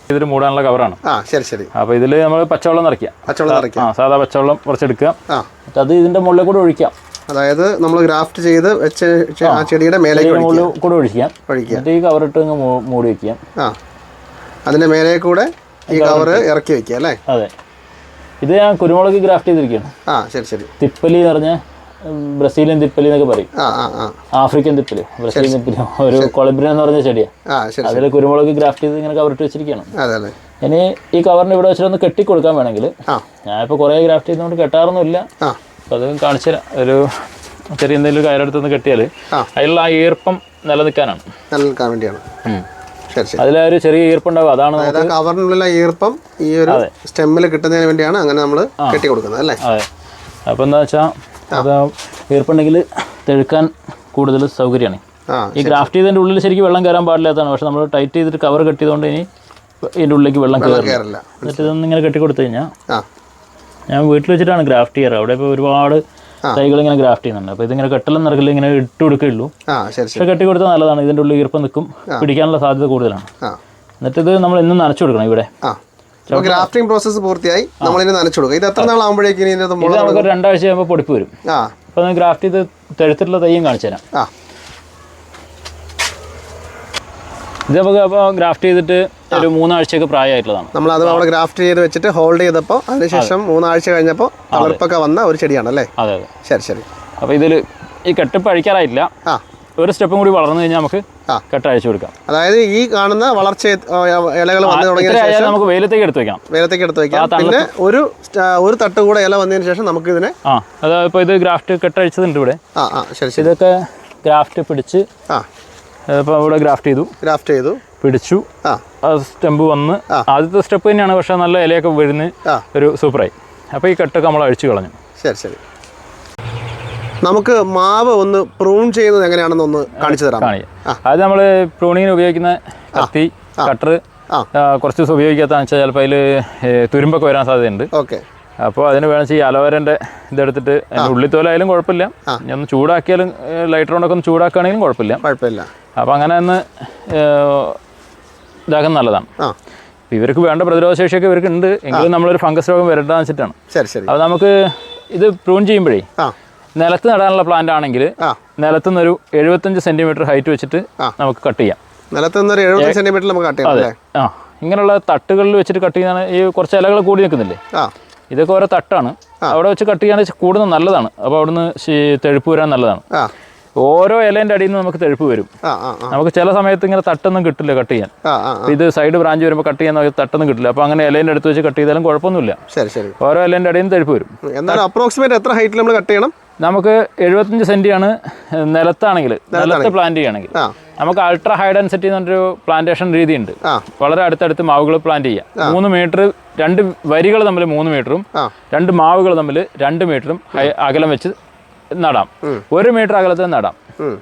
ഇതൊരു
ഇതിൽ മൂടാനുള്ള കവറാണ്.
ആ ശരി ശരി.
അപ്പോൾ ഇതിൽ നമ്മൾ പച്ചവെള്ളം നിറയ്ക്കുക.
പച്ചവെള്ളം
ആ സാധാ പച്ചവെള്ളം കുറച്ചെടുക്കുക. എന്നിട്ട് അത് ഇതിന്റെ മുകളിൽ കൂടെ ഒഴിക്കാം.
അതായത് നമ്മൾ ഗ്രാഫ്റ്റ് ചെയ്ത് വെച്ച് ആ ചെടിയുടെ മേലെ
മുകളിൽ കൂടെ ഒഴിക്കാം.
ഒഴിക്കുക.
എന്നിട്ട് ഈ കവറിട്ട് മൂടി വെക്കാം.
ആ. അതിന്റെ മേലെ കൂടെ ഈ കവർ ഇറക്കി വെക്കുക അല്ലേ?
അതെ. ഇത് ഞാൻ കുരുമുളക് ഗ്രാഫ്റ്റ് ചെയ്തിരിക്കുകയാണ്.
ആ ശരി ശരി.
തിപ്പലി എന്ന് പറഞ്ഞ ബ്രസീലിയൻ തിപ്പലി എന്നൊക്കെ പറയും. ആഫ്രിക്കൻ തിപ്പലി. ബ്രസീലിയൻ തിപ്പലി. ഒരു കൊളംബിയ എന്ന് പറഞ്ഞ
ചെടിയാ.
അതിൽ കുരുമുളക് ഗ്രാഫ്റ്റ് ചെയ്ത് ഇങ്ങനെ കവറിട്ട് വെച്ചിരിക്കുകയാണ്.
അല്ലേ
ഇനി ഈ കവറിന് ഇവിടെ വെച്ചിട്ട് ഒന്ന് കെട്ടി കൊടുക്കാൻ വേണമെങ്കിൽ ഞാനിപ്പോൾ കുറേ ഗ്രാഫ്റ്റ് ചെയ്തുകൊണ്ട് കെട്ടാറൊന്നുമില്ല. അപ്പോൾ അത് കാണിച്ചു തരാം. ഒരു ചെറിയ എന്തെങ്കിലും കയറെടുത്തൊന്ന് കെട്ടിയാൽ
ആ.
അതിലുള്ള ആ ഈർപ്പം നിലനിൽക്കാനാണ്.
നിലനിൽക്കാൻ വേണ്ടിയാണ്.
അതിൽ ഒരു ചെറിയ ഈർപ്പുണ്ടാവും. അതാണ്
കവറിനുള്ള ഈർപ്പം ഈ ഒരു സ്റ്റെമ്മിൽ കിട്ടുന്നതിന് വേണ്ടിയാണ് അങ്ങനെ നമ്മൾ കെട്ടി കൊടുക്കുന്നത് അല്ലേ?
അതെ. അപ്പോൾ എന്താ വെച്ചാൽ അത് ഈർപ്പുണ്ടെങ്കിൽ തെഴുക്കാൻ കൂടുതൽ സൗകര്യമാണ്. ഈ ഗ്രാഫ്റ്റ് ചെയ്തതിന്റെ ഉള്ളിൽ ശരിക്കും വെള്ളം കയറാൻ പാടില്ലാത്തതാണ്. പക്ഷെ നമ്മൾ ടൈറ്റ് ചെയ്തിട്ട് കവർ കെട്ടിയതുകൊണ്ട് ഇനി ഇതിന്റെ ഉള്ളിലേക്ക് വെള്ളം
കയറില്ല.
എന്നിട്ട് ഇതൊന്നും ഇങ്ങനെ കെട്ടി കൊടുത്തു കഴിഞ്ഞാൽ ഞാൻ വീട്ടിൽ വെച്ചിട്ടാണ് ഗ്രാഫ്റ്റ് ചെയ്യാറ്. അവിടെ ഇപ്പോൾ ഒരുപാട് തൈകൾ ഇങ്ങനെ ഗ്രാഫ്റ്റ് ചെയ്യുന്നുണ്ട്. അപ്പോൾ ഇതിങ്ങനെ കെട്ടലും നിറക്കില്ല ഇങ്ങനെ ഇട്ട് കൊടുക്കുകയുള്ളൂ. പക്ഷെ കെട്ടി കൊടുത്താൽ നല്ലതാണ്. ഇതിന്റെ ഉള്ളിൽ ഈർപ്പം നിൽക്കും. പിടിക്കാനുള്ള സാധ്യത കൂടുതലാണ്. എന്നിട്ട് ഇത് നമ്മൾ ഇന്നും നനച്ചു കൊടുക്കണം ഇവിടെ.
ഗ്രാഫ്റ്റിംഗ് പ്രോസസ്സ് പൂർത്തിയായി. നമ്മളിനി നനച്ചു കൊടുക്കുക ഇത് എത്ര നാളാകുമ്പോഴേക്കും ഇനി
നമുക്ക് രണ്ടാഴ്ച ആകുമ്പോൾ പൊടിപ്പ് വരും.
ആ.
അപ്പോൾ ഗ്രാഫ്റ്റ് ചെയ്ത് തെഴുത്തിട്ടുള്ള തയ്യും കാണിച്ചു തരാം.
ആ.
ഇത് നമുക്ക് അപ്പോൾ ഗ്രാഫ്റ്റ് ചെയ്തിട്ട് ഒരു മൂന്നാഴ്ചയൊക്കെ പ്രായമായിട്ടുള്ളതാണ്.
നമ്മൾ അത് അവിടെ ഗ്രാഫ്റ്റ് ചെയ്ത് വെച്ചിട്ട് ഹോൾഡ് ചെയ്തപ്പോൾ അതിനുശേഷം മൂന്നാഴ്ച കഴിഞ്ഞപ്പോൾ തളർപ്പൊക്കെ വന്ന ഒരു ചെടിയാണ് അല്ലേ
അതെ അതെ.
ശരി ശരി.
അപ്പോൾ ഇതിൽ ഈ കെട്ടിപ്പ് അഴിക്കാറായിട്ടില്ല
ആ.
ഒരു സ്റ്റെപ്പും കൂടി വളർന്നു കഴിഞ്ഞാൽ നമുക്ക് കട്ട് അയച്ചു അഴിച്ചു കൊടുക്കാം.
അതായത് ഈ കാണുന്ന വളർച്ച ഇലകൾ വന്നു തുടങ്ങിയ
ശേഷം നമുക്ക് വെയിലത്തേക്ക് എടുത്ത് വെക്കാം.
വെയിലത്തേക്ക് എടുത്ത് വെക്കാം. പിന്നെ ഒരു ഒരു തട്ട് കൂടെ ഇല വന്നതിന് ശേഷം നമുക്ക് ഇതിനെ
ആ അതായത് ഇപ്പോൾ ഇത് ഗ്രാഫ്റ്റ് കെട്ടഴിച്ചതുണ്ട് ഇവിടെ.
ആ ആ ശരി
ഇതൊക്കെ ഗ്രാഫ്റ്റ് പിടിച്ച്
ആ.
ഇപ്പോൾ ഇവിടെ ഗ്രാഫ്റ്റ് ചെയ്തു.
ഗ്രാഫ്റ്റ് ചെയ്തു.
പിടിച്ചു.
ആ.
ആ സ്റ്റെമ്പ് വന്ന് ആദ്യത്തെ സ്റ്റെപ്പ് തന്നെയാണ് പക്ഷേ നല്ല ഇലയൊക്കെ
വരുന്ന
ഒരു സൂപ്പറായി. അപ്പോൾ ഈ കെട്ടൊക്കെ നമ്മൾ അഴിച്ചു കളഞ്ഞു.
ശരി ശരി. നമുക്ക് മാവ് ഒന്ന് പ്രൂൺ ചെയ്യുന്നത് എങ്ങനെയാണെന്ന് ഒന്ന് കാണിച്ചു തരാം
അത് നമ്മൾ പ്രൂണിങ്ങിന് ഉപയോഗിക്കുന്ന കത്തി കട്ടർ കുറച്ച് ദിവസം ഉപയോഗിക്കാത്തതെന്ന് വെച്ചാൽ ചിലപ്പോൾ അതിൽ തുരുമ്പൊക്കെ വരാൻ സാധ്യതയുണ്ട്.
ഓക്കെ.
അപ്പോൾ അതിന് വേണമെങ്കിൽ ഈ അലോവരന്റെ ഇതെടുത്തിട്ട് അതിന്റെ ഉള്ളിത്തോലായാലും കുഴപ്പമില്ല. ഞാൻ ഒന്ന് ചൂടാക്കിയാലും ലൈറ്റർ കൊണ്ടൊക്കെ ഒന്ന് ചൂടാക്കുകയാണെങ്കിലും കുഴപ്പമില്ല.
കുഴപ്പമില്ല.
അപ്പോൾ അങ്ങനെ ഒന്ന് ഇതാക്കുന്നത് നല്ലതാണ്. ഇവർക്ക് വേണ്ട പ്രതിരോധ ശേഷിയൊക്കെ ഇവർക്ക് ഉണ്ട് എങ്കിലും നമ്മളൊരു ഫംഗസ് രോഗം വരണ്ടെന്ന് വെച്ചിട്ടാണ്.
ശരി ശരി.
അപ്പോൾ നമുക്ക് ഇത് പ്രൂൺ ചെയ്യുമ്പോഴേ നിലത്ത് നടാനുള്ള പ്ലാന്റ് ആണെങ്കിൽ
നിലത്ത്
നിലത്തുനിന്ന് ഒരു എഴുപത്തഞ്ച് സെന്റിമീറ്റർ ഹൈറ്റ് വെച്ചിട്ട് നമുക്ക് കട്ട് ചെയ്യാം.
നിലത്ത് നിന്ന് ഒരു എഴുപത് സെന്റിമീറ്റർ നമുക്ക് കട്ട് ചെയ്യാം
ആ. ഇങ്ങനെയുള്ള തട്ടുകളിൽ വെച്ചിട്ട് കട്ട് ചെയ്യുന്നതാണ് ഈ കുറച്ച് ഇലകൾ കൂടി നിൽക്കുന്നില്ലേ? ഇതൊക്കെ ഓരോ തട്ടാണ്. അവിടെ വെച്ച് കട്ട് ചെയ്യാൻ കൂടുതൽ നല്ലതാണ്. അപ്പോൾ അവിടുന്ന് തെഴുപ്പ് വരാൻ നല്ലതാണ്. ഓരോ ഇലേന്റെ അടിയിൽ നിന്ന് നമുക്ക് തെഴുപ്പ് വരും. നമുക്ക് ചില സമയത്ത് ഇങ്ങനെ തട്ടൊന്നും കിട്ടില്ല കട്ട് ചെയ്യാൻ. ഇത് സൈഡ് ബ്രാഞ്ച് വരുമ്പോൾ കട്ട് ചെയ്യാൻ തട്ടൊന്നും കിട്ടില്ല. അപ്പോൾ അങ്ങനെ ഇലേന്റെ അടുത്ത് വെച്ച് കട്ട് ചെയ്താലും കുഴപ്പമൊന്നുമില്ല.
ശരി ശരി.
ഓരോ ഇലേന്റെ അടിയിൽ നിന്ന് തെഴുപ്പ് വരും.
എന്നാലും അപ്രോക്സിമേറ്റ് എത്ര ഹൈറ്റിൽ നമ്മൾ കട്ട് ചെയ്യണം?
നമുക്ക് എഴുപത്തഞ്ച് സെന്റിയാണ് നിലത്താണെങ്കിൽ നിലത്ത് പ്ലാന്റ് ചെയ്യുകയാണെങ്കിൽ.
ആ.
നമുക്ക് അൾട്രാ ഹൈ ഡെൻസിറ്റി പറഞ്ഞൊരു പ്ലാന്റേഷൻ രീതിയുണ്ട്.
ഉണ്ട്
വളരെ അടുത്തടുത്ത് മാവുകൾ പ്ലാന്റ് ചെയ്യാം മൂന്ന് മീറ്റർ രണ്ട് വരികൾ തമ്മിൽ മൂന്ന് മീറ്ററും രണ്ട് മാവുകൾ തമ്മിൽ രണ്ട് മീറ്ററും അകലം വെച്ച് നടാം. ഒരു മീറ്റർ അകലത്തിൽ നടാം.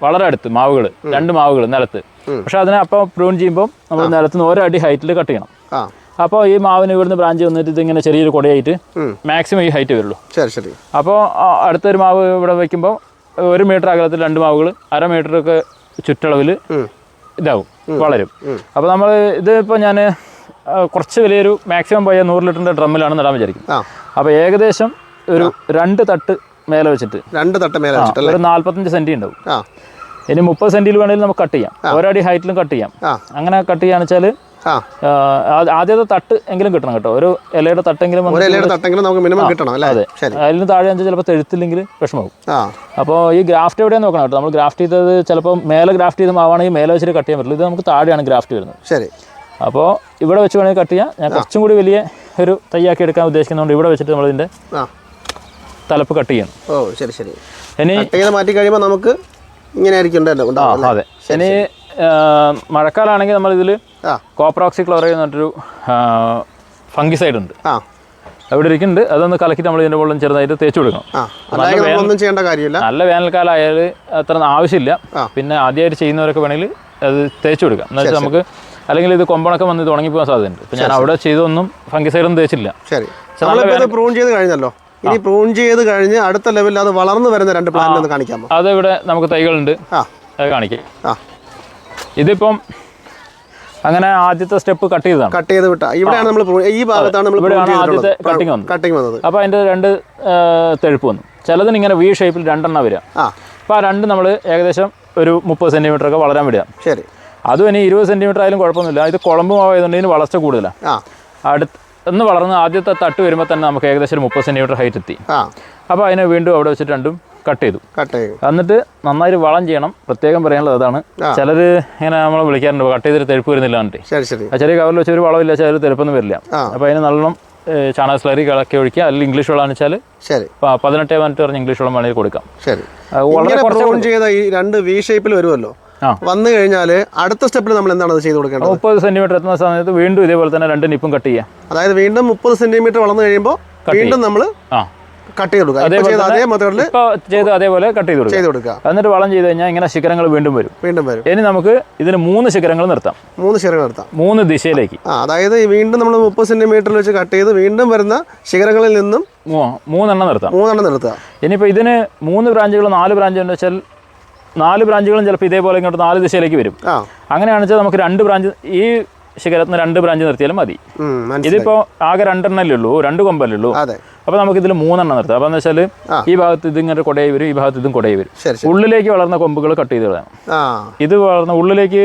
വളരെ അടുത്ത് മാവുകൾ രണ്ട് മാവുകൾ നിലത്ത്. പക്ഷെ അതിനെ അപ്പം പ്രൂൺ ചെയ്യുമ്പോൾ നമ്മൾ നിലത്തിന് ഒരടി ഓരോ അടി ഹൈറ്റിൽ കട്ട് ചെയ്യണം അപ്പോൾ ഈ മാവിന് ഇവിടുന്ന് ബ്രാഞ്ച് വന്നിട്ട് ഇതിങ്ങനെ ചെറിയൊരു കൊടയായിട്ട് മാക്സിമം ഈ ഹൈറ്റ് വരുള്ളൂ.
ശരി ശരി.
അപ്പോൾ അടുത്തൊരു മാവ് ഇവിടെ വെക്കുമ്പോൾ ഒരു മീറ്റർ അകലത്തിൽ രണ്ട് മാവുകൾ അര മീറ്ററൊക്കെ ചുറ്റളവിൽ
ഉം.
ഇതാവും വളരും. അപ്പോൾ നമ്മൾ ഇത് ഇപ്പോൾ ഞാൻ കുറച്ച് വലിയൊരു മാക്സിമം പോയ നൂറ് ലിറ്ററിന്റെ ഡ്രമ്മിലാണ് നടാൻ വിചാരിക്കും. അപ്പോൾ ഏകദേശം ഒരു രണ്ട് തട്ട് മേലെ വെച്ചിട്ട്.
രണ്ട് തട്ട് മേലെ
ഒരു നാൽപ്പത്തഞ്ച് സെന്റി ഉണ്ടാവും. ഇനി മുപ്പത് സെന്റിൽ വേണമെങ്കിൽ നമുക്ക് കട്ട് ചെയ്യാം. ഒരടി ഹൈറ്റിലും കട്ട് ചെയ്യാം. അങ്ങനെ കട്ട് ചെയ്യാന്ന് വെച്ചാൽ ആദ്യത്തെ തട്ട് എങ്കിലും കിട്ടണം കേട്ടോ. ഒരു ഇലയുടെ തട്ടെങ്കിലും
തട്ടെങ്കിലും നമുക്ക് മിനിമം കിട്ടണം അല്ലേ?
അതിന് താഴെ വെച്ചാൽ ചിലപ്പോൾ തെഴുത്തില്ലെങ്കിൽ വിഷമാവും. അപ്പോൾ ഈ ഗ്രാഫ്റ്റ് എവിടെയാണ് നോക്കണം കേട്ടോ. നമ്മൾ ഗ്രാഫ്റ്റ് ചെയ്തത് ചിലപ്പോൾ മേലെ ഗ്രാഫ്റ്റ് ചെയ്ത് മാവാണെങ്കിൽ മേലെ വെച്ചിട്ട് കട്ട് ചെയ്യാൻ പറ്റില്ല. ഇത് നമുക്ക് താഴെയാണ് ഗ്രാഫ്റ്റ് വരുന്നത്.
ശരി.
അപ്പോൾ ഇവിടെ വെച്ച് വേണമെങ്കിൽ കട്ട് ചെയ്യാം. ഞാൻ കുറച്ചും കൂടി വലിയ ഒരു തയ്യാക്കി എടുക്കാൻ ഉദ്ദേശിക്കുന്നതുകൊണ്ട് ഇവിടെ വെച്ചിട്ട് നമ്മൾ
ഇതിന്റെ
തലപ്പ് കട്ട് ചെയ്യണം.
ഓ ശരി ശരി.
ഇനി
മാറ്റി കഴിയുമ്പോൾ നമുക്ക് ഇങ്ങനെ ആയിരിക്കും?
അതെ. ഇനി മഴക്കാലാണെങ്കിൽ നമ്മളിതിൽ
ആ
കോപ്രോക്സി ക്ലോറൈഡ് എന്ന് പറഞ്ഞൊരു ഫംഗിസൈഡ് ഉണ്ട്. അവിടെ ഇരിക്കുന്നുണ്ട്. അതൊന്ന് കലക്കി നമ്മൾ ഇതിന്റെ മുകളിൽ ചെറുതായിട്ട് തേച്ച് കൊടുക്കണം.
അതായത് ചെയ്യേണ്ട കാര്യമില്ല.
നല്ല വേനൽക്കാലം ആയാൽ അത്ര ആവശ്യമില്ല. പിന്നെ ആദ്യമായിട്ട് ചെയ്യുന്നവരൊക്കെ വേണമെങ്കിൽ അത് തേച്ച് കൊടുക്കാം. എന്ന് വെച്ചാൽ നമുക്ക് അല്ലെങ്കിൽ ഇത് കൊമ്പണൊക്കെ വന്ന് ഇത് ഉണങ്ങിപ്പോകാൻ സാധ്യതയുണ്ട്. ഇപ്പം ഞാൻ അവിടെ ചെയ്തൊന്നും ഫംഗിസൈഡൊന്നും തേച്ചില്ല.
ശരി. പ്രൂൺ ചെയ്ത് കഴിഞ്ഞല്ലോ. ഇനി പ്രൂൺ ചെയ്ത് കഴിഞ്ഞ് അടുത്ത ലെവലിൽ അത് വളർന്നു വരുന്ന രണ്ട് പ്ലാന്റ് ഒന്ന് കാണിക്കാം
അതിവിടെ നമുക്ക് തൈകളുണ്ട്. അത് കാണിക്കാം. ഇതിപ്പം അങ്ങനെ ആദ്യത്തെ സ്റ്റെപ്പ് കട്ട് ചെയ്തതാണ്.
കട്ട് ചെയ്ത് വിട്ട. ഇവിടെയാണ് നമ്മൾ ഈ ഭാഗത്താണ് നമ്മൾ
ഇവിടെയാണ് ആദ്യത്തെ കട്ടിങ് വന്നത്.
കട്ടിങ് വന്നത്.
അപ്പോൾ അതിന്റെ രണ്ട് തെഴുപ്പ് വന്നു. ചിലതിന് ഇങ്ങനെ വി ഷേപ്പിൽ രണ്ടെണ്ണം വരിക.
ആ.
അപ്പോൾ ആ രണ്ട് നമ്മൾ ഏകദേശം ഒരു മുപ്പത് സെന്റിമീറ്റർ ഒക്കെ വളരാൻ വിടുക
ശരി.
അതും ഇനി ഇരുപത് സെന്റിമീറ്റർ ആയാലും കുഴപ്പമൊന്നുമില്ല. ഇത് കുളമ്പ് മാവായതുകൊണ്ട് ഇതിന് വളർച്ച കൂടുതലാണ്
ആ.
അടുത്ത് ഒന്ന് വളർന്ന് ആദ്യത്തെ തട്ട് വരുമ്പോൾ തന്നെ നമുക്ക് ഏകദേശം ഒരു മുപ്പത് സെന്റിമീറ്റർ ഹൈറ്റ് എത്തി.
ആ.
അപ്പോൾ അതിനെ വീണ്ടും അവിടെ വെച്ചിട്ട് രണ്ടും കട്ട് ചെയ്തു.
കട്ട് ചെയ്തു.
എന്നിട്ട് നന്നായിട്ട് വളം ചെയ്യണം. പ്രത്യേകം പറയാനുള്ളത് അതാണ്. ചിലർ ഇങ്ങനെ നമ്മളെ വിളിക്കാറുണ്ട് കട്ട് ചെയ്തിട്ട് തെളിപ്പ് വരുന്നില്ല എന്നിട്ട്
ശരി ശരി.
ആ ചെറിയ കവറിൽ വെച്ചൊരു ഒരു വളമില്ല ചിലർ തെരുപ്പൊന്നും വരില്ല.
അപ്പൊ
അപ്പോൾ അതിന് നല്ലോണം ചാണക സ്ലറി കിളക്കി ഒഴിക്കുക. അല്ലെങ്കിൽ ഇംഗ്ലീഷ് വെള്ളമാണെന്ന് വെച്ചാൽ
ശരി.
പതിനെട്ട് പതിനെട്ട് പറഞ്ഞ് ഇംഗ്ലീഷ് വെള്ളം വേണമെങ്കിൽ കൊടുക്കാം.
ശരി.
വളരെ കുറച്ച്
പ്രൂൺ ചെയ്ത ഈ രണ്ട് വി ഷേപ്പിൽ വരുമല്ലോ. വന്നു കഴിഞ്ഞാൽ അടുത്ത സ്റ്റെപ്പിൽ നമ്മൾ എന്താണ് ചെയ്ത് കൊടുക്കേണ്ടത്?
മുപ്പത് സെന്റിമീറ്റർ എത്തുന്ന സമയത്ത് വീണ്ടും ഇതേപോലെ തന്നെ രണ്ട് നിപ്പും കട്ട് ചെയ്യാം
അതായത് വീണ്ടും മുപ്പത് സെന്റിമീറ്റർ വളർന്നു കഴിയുമ്പോൾ വീണ്ടും നമ്മൾ കട്ട് ചെയ്ത് കൊടുക്കുക. ഇപ്പോൾ അതേ മെത്തേഡിൽ
ചെയ്ത് അതേപോലെ കട്ട് ചെയ്ത് കൊടുക്കുക.
ചെയ്ത് കൊടുക്കുക.
എന്നിട്ട് വളം ചെയ്ത് കഴിഞ്ഞാൽ ഇങ്ങനെ ശിഖരങ്ങൾ വീണ്ടും വരും.
വീണ്ടും വരും.
ഇനി നമുക്ക് ഇതിന് മൂന്ന് ശിഖരങ്ങൾ നിർത്താം.
മൂന്ന് ശിഖരങ്ങൾ നിർത്താം.
മൂന്ന് ദിശയിലേക്ക്.
അതായത് വീണ്ടും നമ്മൾ മുപ്പത് സെന്റിമീറ്ററിൽ വെച്ച് കട്ട് ചെയ്ത് വീണ്ടും വരുന്ന ശിഖരങ്ങളിൽ നിന്നും
മൂന്നെണ്ണം നിർത്താം.
മൂന്നെണ്ണം നിർത്തുക.
ഇനിയിപ്പോൾ ഇതിന് മൂന്ന് ബ്രാഞ്ചുകൾ നാല് ബ്രാഞ്ച് എന്ന് വെച്ചാൽ നാല് ബ്രാഞ്ചുകളും ചിലപ്പോൾ ഇതേപോലെ ഇങ്ങോട്ട് നാല് ദിശയിലേക്ക് വരും. അങ്ങനെയാണെന്ന് വെച്ചാൽ നമുക്ക് രണ്ട് ബ്രാഞ്ച് ഈ ശിഖരത്തിന് രണ്ട് ബ്രാഞ്ച് നിർത്തിയാലും മതി. ഇതിപ്പോ ആകെ രണ്ടെണ്ണല്ലേ ഉള്ളൂ രണ്ട് കൊമ്പല്ലേ ഉള്ളൂ. അപ്പൊ നമുക്ക് ഇതിൽ മൂന്നെണ്ണം നിർത്താം. അപ്പോൾ വെച്ചാൽ വെച്ചാൽ ഈ ഭാഗത്ത് ഇതിങ്ങനെ കൊടയായി വരും ഈ ഭാഗത്ത് ഇതും കൊടയായി വരും. ഉള്ളിലേക്ക് വളർന്ന കൊമ്പുകൾ കട്ട് ചെയ്ത് കളയണം. ഇത് വളർന്ന ഉള്ളിലേക്ക്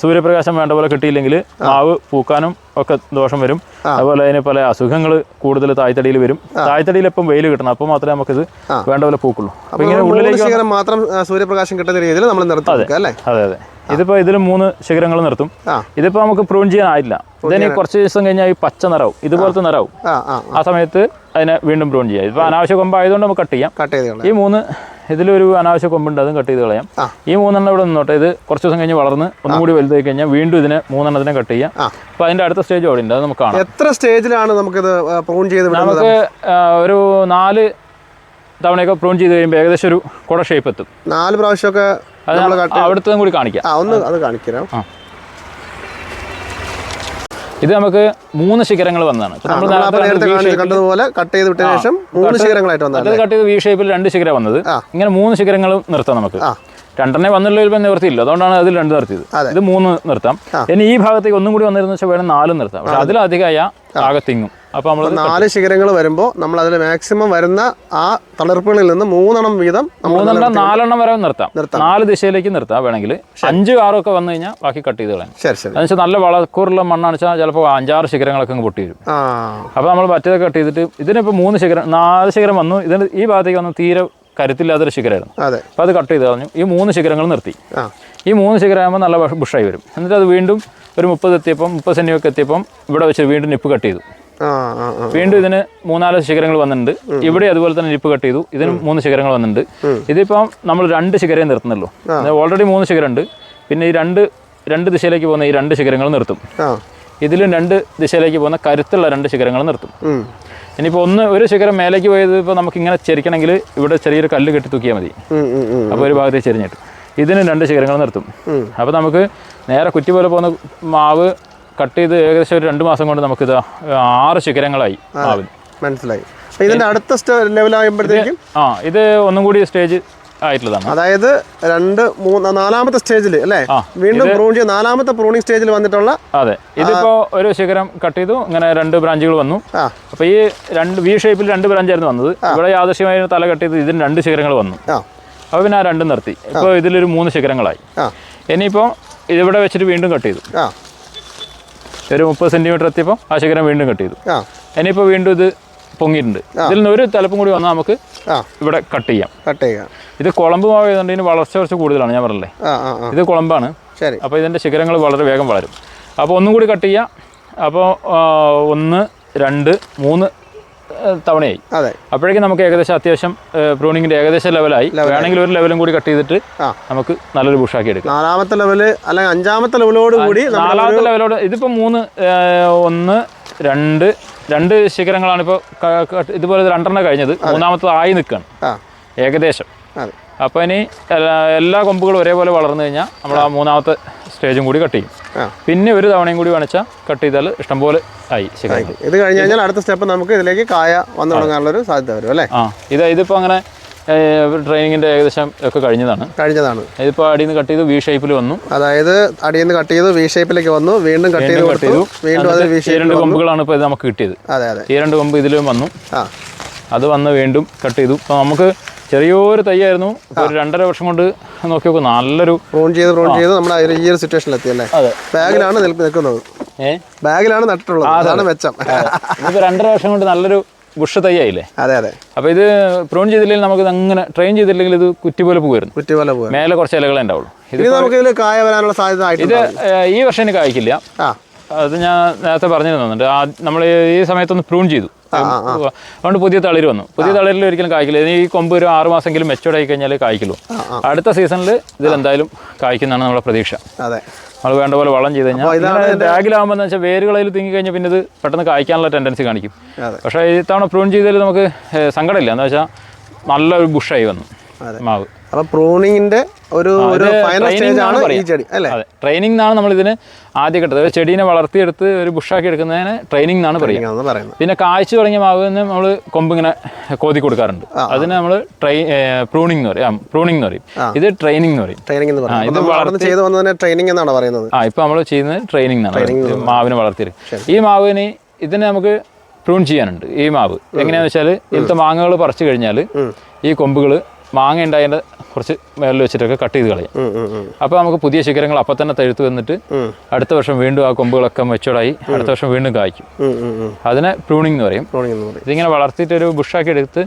സൂര്യപ്രകാശം വേണ്ട പോലെ കിട്ടിയില്ലെങ്കിൽ മാവ് പൂക്കാനും ഒക്കെ ദോഷം വരും. അതുപോലെ അതിന് പല അസുഖങ്ങൾ കൂടുതൽ തായ്തടിയിൽ വരും. തായ്തടിയിൽ ഇപ്പം വെയിൽ കിട്ടണം അപ്പോൾ മാത്രമേ നമുക്കിത് വേണ്ട പോലെ പൂക്കുള്ളൂ. അപ്പൊ ഇങ്ങനെ ഉള്ളിലേക്ക്
മാത്രം സൂര്യപ്രകാശം കിട്ടുന്ന രീതിയിൽ നമ്മൾ നിർത്താം അതെ.
അതെ അതെ. ഇതിപ്പോൾ ഇതിൽ മൂന്ന് ശിഖരങ്ങൾ നിർത്തും. ഇതിപ്പോ നമുക്ക് പ്രൂൺ ചെയ്യാൻ ചെയ്യാനായില്ല ഇതിന് കുറച്ച് ദിവസം കഴിഞ്ഞാൽ ഈ പച്ച നിറവും ഇതുപോലത്തെ നിറവും
ആ
സമയത്ത് അതിനെ വീണ്ടും പ്രൂൺ ചെയ്യാം. ഇപ്പൊ അനാവശ്യ കൊമ്പായതുകൊണ്ട് നമുക്ക് കട്ട് ചെയ്യാം.
കട്ട് ചെയ്ത്
ഈ മൂന്ന് ഇതിലൊരു അനാവശ്യ കൊമ്പുണ്ട് അതും കട്ട് ചെയ്ത് കളയാം. ഈ മൂന്നെണ്ണം ഇവിടെ നിന്നോട്ടെ ഇത് കുറച്ച് ദിവസം കഴിഞ്ഞ് വളർന്ന് ഒന്നും കൂടി വലുതായി കഴിഞ്ഞാൽ വീണ്ടും ഇതിനെ മൂന്നെണ്ണത്തിനെ കട്ട് ചെയ്യാം. അപ്പൊ അതിന്റെ അടുത്ത സ്റ്റേജ് അവിടെ ഉണ്ട് അത് നമുക്ക് കാണാം.
എത്ര സ്റ്റേജിലാണ് നമുക്കിത് പ്രൂൺ ചെയ്ത്
നമുക്ക് ഒരു നാല് തവണയൊക്കെ പ്രൂൺ ചെയ്ത് കഴിയുമ്പോൾ ഏകദേശം ഒരു കുട ഷേപ്പ് എത്തും.
നാല് പ്രാവശ്യമൊക്കെ
അവിടുത്തെ കൂടി കാണിക്കാം.
ഒന്ന് അത് കാണിക്കാം
ഇത് നമുക്ക് മൂന്ന് ശിഖരങ്ങൾ വന്നതാണ്.
കണ്ടതുപോലെ കട്ട് ചെയ്ത് വിട്ട ശേഷം മൂന്ന് ശിഖരങ്ങളായിട്ട് വന്നത്
കട്ട് ചെയ്ത് വി ഷേപ്പിൽ രണ്ട് ശിഖരം വന്നത്. ഇങ്ങനെ മൂന്ന് ശിഖരങ്ങളും നിർത്താം നമുക്ക്. രണ്ടെണ്ണേ വന്നുള്ള നിവർത്തിയില്ല. അതുകൊണ്ടാണ് അതിൽ രണ്ട് നിർത്തിയത്. ഇത് മൂന്ന് നിർത്താം. ഇനി ഈ ഭാഗത്തേക്ക് ഒന്നും കൂടി വന്നിരുന്ന വെച്ചാൽ വേണം നാലും നിർത്താം. പക്ഷെ അതിലധികമായ ഭാഗത്തിങ്ങും തിങ്ങും അപ്പോൾ നമ്മൾ
നാല് ശിഖരങ്ങൾ വരുമ്പോൾ നമ്മൾ അതിൽ മാക്സിമം വരുന്ന ആ തളർപ്പുകളിൽ നിന്ന് മൂന്നെണ്ണം വീതം
മൂന്നെണ്ണം നാലെണ്ണം വരെ നിർത്താം. നാല് ദിശയിലേക്ക് നിർത്താം വേണമെങ്കിൽ അഞ്ച് ആറും ഒക്കെ വന്നു കഴിഞ്ഞാൽ ബാക്കി കട്ട് ചെയ്ത് കളയാം.
ശരി ശരി.
എന്ന് നല്ല വളക്കൂറുള്ള മണ്ണാണ് വെച്ചാൽ ചിലപ്പോൾ അഞ്ചാറ് ശിഖരങ്ങളൊക്കെ അങ്ങ് പൊട്ടി വരും. അപ്പോൾ നമ്മൾ മറ്റേതൊക്കെ കട്ട് ചെയ്തിട്ട് ഇതിനിപ്പോൾ മൂന്ന് ശിഖരം നാല് ശിഖരം വന്നു. ഇതിന് ഈ ഭാഗത്തേക്ക് വന്ന് തീരെ കരുത്തില്ലാത്തൊരു ശിഖരമായിരുന്നു
അതെ.
അപ്പോൾ അത് കട്ട് ചെയ്ത് കളഞ്ഞു. ഈ മൂന്ന് ശിഖരങ്ങൾ നിർത്തി. ഈ മൂന്ന് ശിഖരമാകുമ്പോൾ നല്ല ബുഷ്- ബുഷായി വരും. എന്നിട്ട് അത് വീണ്ടും ഒരു മുപ്പത് എത്തിയപ്പം മുപ്പത് സെന്റിമൊക്കെ എത്തിയപ്പം ഇവിടെ വെച്ച് വീണ്ടും നിപ്പ് കട്ട് ചെയ്തു. വീണ്ടും ഇതിന് മൂന്നാൽ ശിഖരങ്ങൾ വന്നിട്ടുണ്ട്. ഇവിടെ അതുപോലെ തന്നെ ഇരിപ്പ് കട്ട് ചെയ്തു. ഇതിന് മൂന്ന് ശിഖരങ്ങൾ വന്നിട്ടുണ്ട്. ഇതിപ്പം നമ്മൾ രണ്ട് ശിഖരം നിർത്തുന്നുള്ളൂ. ഓൾറെഡി മൂന്ന് ശിഖരമുണ്ട് പിന്നെ ഈ രണ്ട് രണ്ട് ദിശയിലേക്ക് പോകുന്ന ഈ രണ്ട് ശിഖരങ്ങൾ നിർത്തും. ഇതിലും രണ്ട് ദിശയിലേക്ക് പോകുന്ന കരുത്തുള്ള രണ്ട് ശിഖരങ്ങൾ നിർത്തും. ഇനിയിപ്പോൾ ഒന്ന് ഒരു ശിഖരം മേലേക്ക് പോയത് ഇപ്പോൾ നമുക്ക് ഇങ്ങനെ ചെരിക്കണമെങ്കിൽ ഇവിടെ ചെറിയൊരു കല്ല് കെട്ടി തൂക്കിയാൽ മതി. അപ്പോൾ ഒരു ഭാഗത്തേക്ക് ചെരിഞ്ഞിട്ട്. ഇതിന് രണ്ട് ശിഖരങ്ങൾ നിർത്തും. അപ്പോൾ നമുക്ക് നേരെ കുറ്റി പോലെ പോകുന്ന മാവ് കട്ട് ചെയ്ത് ഏകദേശം ഒരു രണ്ട് മാസം കൊണ്ട് നമുക്കിത് ആറ് ശിഖരങ്ങളായി ആവുന്നു
മനസ്സിലായി. ഇതിന്റെ അടുത്ത ലെവലാകുമ്പോഴത്തേക്കും?
ആ ഇത് ഒന്നും കൂടി സ്റ്റേജ് ആയിട്ടുള്ളതാണ്.
അതായത് രണ്ട് മൂന്ന് നാലാമത്തെ സ്റ്റേജിൽ അല്ലേ? വീണ്ടും പ്രൂൺ ചെയ്ത് നാലാമത്തെ പ്രൂണിംഗ് സ്റ്റേജിൽ വന്നിട്ടുള്ള
അതെ. ഇതിപ്പോ ഒരു ശിഖരം കട്ട് ചെയ്തു ഇങ്ങനെ രണ്ട് ബ്രാഞ്ചുകൾ വന്നു. അപ്പൊ ഈ രണ്ട് വി ഷേപ്പിൽ രണ്ട് ബ്രാഞ്ചായിരുന്നു വന്നത്. ഇവിടെ യാദൃശ്യമായി തല കട്ട് ചെയ്ത് ഇതിന് രണ്ട് ശിഖരങ്ങൾ വന്നു. അപ്പൊ പിന്നെ ആ രണ്ടും നിർത്തി. ഇപ്പോൾ ഇതിലൊരു മൂന്ന് ശിഖരങ്ങളായി.
ഇനിയിപ്പോ
ഇനിയിപ്പോൾ ഇതിവിടെ വെച്ചിട്ട് വീണ്ടും കട്ട് ചെയ്തു. ഒരു മുപ്പത് സെന്റിമീറ്റർ എത്തിയപ്പോൾ ആ ശിഖരം വീണ്ടും കട്ട് ചെയ്തു. ഇനിയിപ്പോൾ വീണ്ടും ഇത് പൊങ്ങിയിട്ടുണ്ട്. ഇതിൽ നിന്ന് ഒരു തലപ്പും കൂടി വന്നാൽ നമുക്ക് ഇവിടെ കട്ട് ചെയ്യാം.
കട്ട് ചെയ്യാം.
ഇത് കുളമ്പ് മാവായതുകൊണ്ട് ഇതിന് വളർച്ച കുറച്ച് കൂടുതലാണ് ഞാൻ പറഞ്ഞല്ലേ? ഇത് കുളമ്പാണ്.
ശരി.
അപ്പോൾ ഇതിന്റെ ശിഖരങ്ങൾ വളരെ വേഗം വളരും. അപ്പോൾ ഒന്നും കൂടി കട്ട് ചെയ്യാം. അപ്പോൾ ഒന്ന് രണ്ട് മൂന്ന് തവണയായി.
അതെ.
അപ്പോഴേക്കും നമുക്ക് ഏകദേശം അത്യാവശ്യം പ്രൂണിങ്ങിന്റെ ഏകദേശം ലെവലായി. വേണമെങ്കിൽ ഒരു ലെവലും കൂടി കട്ട് ചെയ്തിട്ട് നമുക്ക് നല്ലൊരു ബുഷാക്കി എടുക്കാം.
നാലാമത്തെ ലെവൽ അല്ലെങ്കിൽ അഞ്ചാമത്തെ ലെവലോട് കൂടി
നാലാമത്തെ ലെവലോട് ഇതിപ്പോ മൂന്ന് ഒന്ന് രണ്ട് രണ്ട് ശിഖരങ്ങളാണ് ഇപ്പോൾ ഇതുപോലെ ഇത് രണ്ടെണ്ണം കഴിഞ്ഞത്. മൂന്നാമത്തത് ആയി നിൽക്കുകയാണ് ഏകദേശം. അപ്പോൾ ഇനി എല്ലാ കൊമ്പുകളും ഒരേപോലെ വളർന്നു കഴിഞ്ഞാൽ നമ്മൾ ആ. മൂന്നാമത്തെ സ്റ്റേജും കൂടി കട്ട് ചെയ്യും. പിന്നെ ഒരു തവണയും കൂടി വേണിച്ചാൽ കട്ട് ചെയ്താൽ ഇഷ്ടംപോലെ ആയി. ശരി
ഇത് കഴിഞ്ഞ് കഴിഞ്ഞാൽ അടുത്ത സ്റ്റെപ്പ് നമുക്ക് ഇതിലേക്ക് കായ വന്നു തുടങ്ങാനുള്ളൊരു സാധ്യത വരും അല്ലേ?
ആ. ഇത് ഇതിപ്പോൾ അങ്ങനെ ട്രെയിനിങ്ങിന്റെ ഏകദേശം ഒക്കെ കഴിഞ്ഞതാണ്.
കഴിഞ്ഞതാണ്.
ഇതിപ്പോൾ അടിയിൽ നിന്ന് കട്ട് ചെയ്ത് വി ഷേപ്പിൽ വന്നു.
അതായത് അടിയിൽ നിന്ന് കട്ട് ചെയ്ത് വി ഷേപ്പിലേക്ക് വന്നു വീണ്ടും കട്ട് ചെയ്ത്
കട്ട് ചെയ്തു.
വീണ്ടും അത് വി
ഈ രണ്ട് കൊമ്പുകളാണ് ഇപ്പോൾ ഇത് നമുക്ക് കിട്ടിയത്.
അതെ അതെ.
ഈ രണ്ട് കൊമ്പ് ഇതിലും വന്നു.
ആ.
അത് വന്ന് വീണ്ടും കട്ട് ചെയ്തു. അപ്പോൾ നമുക്ക് ചെറിയൊരു തൈയായിരുന്നു ഒരു രണ്ടര വർഷം കൊണ്ട് നോക്കി നോക്കും നല്ലൊരു
പ്രൂൺ ചെയ്ത് പ്രൂൺ ചെയ്ത് നമ്മുടെ ഈ ഒരു സിറ്റുവേഷനിൽ എത്തി അല്ലേ
അതെ.
ബാഗിലാണ് നിൽക്കുന്നത്.
ഏ?
ബാഗിലാണ് നട്ടിട്ടുള്ളത്. അതാണ് മെച്ചം.
ഇതിപ്പോൾ രണ്ടര വർഷം കൊണ്ട് നല്ലൊരു ബുഷ് തൈയായില്ലേ
അതെ അതെ.
അപ്പോൾ ഇത് പ്രൂൺ ചെയ്തില്ലെങ്കിൽ നമുക്ക് അങ്ങനെ ട്രെയിൻ ചെയ്തില്ലെങ്കിൽ ഇത് കുറ്റി പോലെ പോകുമായിരുന്നു.
കുറ്റി പോലെ പോകും
മേലെ കുറച്ച് ഇലകളെ ഉണ്ടാവുള്ളൂ. ഇത്
നമുക്ക് ഇതിൽ കായ വരാനുള്ള സാധ്യത
ഇത് ഈ വർഷം കായ്ക്കില്ല. അത് ഞാൻ നേരത്തെ പറഞ്ഞു തന്നിട്ടുണ്ട് നമ്മൾ ഈ സമയത്തൊന്ന് പ്രൂൺ ചെയ്തു. അതുകൊണ്ട് പുതിയ തളിര് വന്നു. പുതിയ തളിരിൽ ഒരിക്കലും കായ്ക്കില്ല. ഇനി ഈ കൊമ്പ് ഒരു ആറ് മാസമെങ്കിലും മെച്ചോർഡ് ആയി കഴിഞ്ഞാൽ കായ്ക്കുള്ളൂ. അടുത്ത സീസണിൽ ഇതിൽ ഇതിലെന്തായാലും കായ്ക്കുന്നതാണ് നമ്മുടെ പ്രതീക്ഷ.
അതെ.
നമ്മൾ വേണ്ട പോലെ വളം ചെയ്ത് കഴിഞ്ഞാൽ ബാഗിലാകുമ്പോൾ എന്ന് വെച്ചാൽ വേരുകളിൽ തിങ്ങി കഴിഞ്ഞാൽ പിന്നെ ഇത് പെട്ടെന്ന് കായ്ക്കാനുള്ള ടെൻഡൻസി കാണിക്കും. പക്ഷേ ഇത്തവണ പ്രൂൺ ചെയ്തതിൽ നമുക്ക് സങ്കടമില്ല. എന്താ വെച്ചാൽ നല്ലൊരു ബുഷായി വന്നു. മാവ്.
അപ്പൊ പ്രൂണിങ്ങിന്റെ ഒരു ഒരു ഫൈനൽ സ്റ്റേജ് ആണ് ഈ ചെടി അല്ലേ?
ട്രെയിനിങ് എന്നാണ് നമ്മൾ ഇതിന് ആദ്യ ഘട്ടത്തിൽ ഒരു ചെടീനെ വളർത്തിയെടുത്ത് ഒരു ബുഷാക്കി എടുക്കുന്നതിന് ട്രെയിനിങ് എന്നാണ്
പറയുന്നത്.
പിന്നെ കായ്ച്ചു തുടങ്ങിയ മാവ് നമ്മൾ കൊമ്പ് ഇങ്ങനെ കോതി കൊടുക്കാറുണ്ട്. അതിന് നമ്മൾ ട്രൈ പ്രൂണിംഗ് എന്ന് പറയും. പ്രൂണിംഗ് എന്ന് പറയും. ഇത് ട്രെയിനിങ് എന്ന് പറയും.
ട്രെയിനിങ് എന്ന് ഇത് ചെയ്തു വന്നതിനെ ട്രെയിനിങ് എന്നാണ് പറയുന്നത്.
ആ ഇപ്പൊ നമ്മൾ ചെയ്യുന്നത് ട്രെയിനിങ് എന്നാണ് മാവിനെ വളർത്തിയത് ഈ മാവിന് ഇതിനെ നമുക്ക് പ്രൂൺ ചെയ്യാനുണ്ട്. ഈ മാവ്. എങ്ങനെയാന്ന് വെച്ചാൽ ഇതിലത്തെ മാങ്ങകൾ പറിച്ചു കഴിഞ്ഞാൽ ഈ കൊമ്പുകൾ മാങ്ങ ഉണ്ടായതിന്റെ കുറച്ച് മേളിൽ വെച്ചിട്ടൊക്കെ കട്ട് ചെയ്ത് കളയും. അപ്പോൾ നമുക്ക് പുതിയ ശിഖരങ്ങൾ അപ്പം തന്നെ തഴുത്ത് വന്നിട്ട് അടുത്ത വർഷം വീണ്ടും ആ കൊമ്പുകളൊക്കെ മെച്ചോർഡായി അടുത്ത വർഷം വീണ്ടും കായ്ക്കും. അതിനെ പ്രൂണിംഗ് എന്ന് പറയും.
പ്രൂണിങ് എന്ന് പറയും.
ഇതിങ്ങനെ വളർത്തിയിട്ട് ഒരു ബുഷാക്കി എടുത്ത്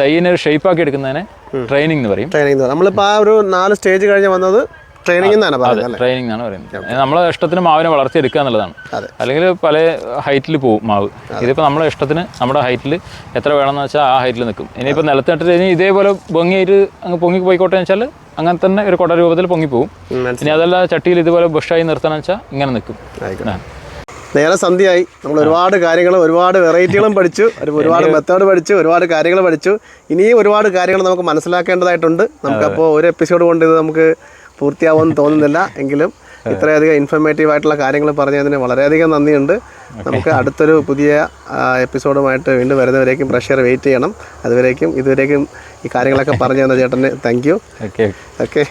തൈയിനെ ഒരു ഷേപ്പാക്കി എടുക്കുന്നതിനെ ട്രെയിനിങ് എന്ന് പറയും.
ട്രെയിനിങ് നമ്മളിപ്പോൾ ആ ഒരു നാല് സ്റ്റേജ് കഴിഞ്ഞ് വന്നത് ട്രെയിനിങ് എന്നാണ് പറയുന്നത്
ട്രെയിനിങ് എന്നാണ് പറയുന്നത്. നമ്മളെ ഇഷ്ടത്തിന് മാവിനെ വളർത്തിയെടുക്കുക എന്നുള്ളതാണ്. അല്ലെങ്കിൽ പല ഹൈറ്റിൽ പോകും മാവ്. ഇതിപ്പോൾ നമ്മളെ ഇഷ്ടത്തിന് നമ്മുടെ ഹൈറ്റിൽ എത്ര വേണമെന്ന് വെച്ചാൽ ആ ഹൈറ്റിൽ നിൽക്കും. ഇനിയിപ്പോൾ നിലത്ത് നട്ടിട്ട് ഇനി ഇതേപോലെ പൊങ്ങിയിട്ട് അങ്ങ് പൊങ്ങി പോയിക്കോട്ടെ എന്ന് വെച്ചാൽ അങ്ങനെ തന്നെ ഒരു കൊട രൂപത്തിൽ പൊങ്ങിപ്പോവും
പോകും
ഇനി അതല്ല ചട്ടിയിൽ ഇതുപോലെ ബുഷായി നിർത്തണം വെച്ചാൽ ഇങ്ങനെ നിൽക്കും.
നേരെ സന്ധ്യയായി. നമ്മൾ ഒരുപാട് കാര്യങ്ങൾ ഒരുപാട് വെറൈറ്റികളും പഠിച്ചു. ഒരുപാട് മെത്തേഡ് പഠിച്ചു. ഒരുപാട് കാര്യങ്ങൾ പഠിച്ചു. ഇനിയും ഒരുപാട് കാര്യങ്ങൾ നമുക്ക് മനസ്സിലാക്കേണ്ടതായിട്ടുണ്ട്. നമുക്കപ്പോൾ ഒരു എപ്പിസോഡ് കൊണ്ട് ഇത് നമുക്ക് പൂർത്തിയാവുമെന്ന് തോന്നുന്നില്ല. എങ്കിലും ഇത്രയധികം ഇൻഫർമേറ്റീവ് ആയിട്ടുള്ള കാര്യങ്ങൾ പറഞ്ഞതിന് വളരെയധികം നന്ദിയുണ്ട്. നമുക്ക് അടുത്തൊരു പുതിയ എപ്പിസോഡുമായിട്ട് വീണ്ടും വരുന്നവരേക്കും പ്രഷർ വെയിറ്റ് ചെയ്യണം. അതുവരേക്കും ഇതുവരേക്കും ഈ കാര്യങ്ങളൊക്കെ പറഞ്ഞു തന്ന ചേട്ടന് താങ്ക് യു
ഓക്കെ
ഓക്കെ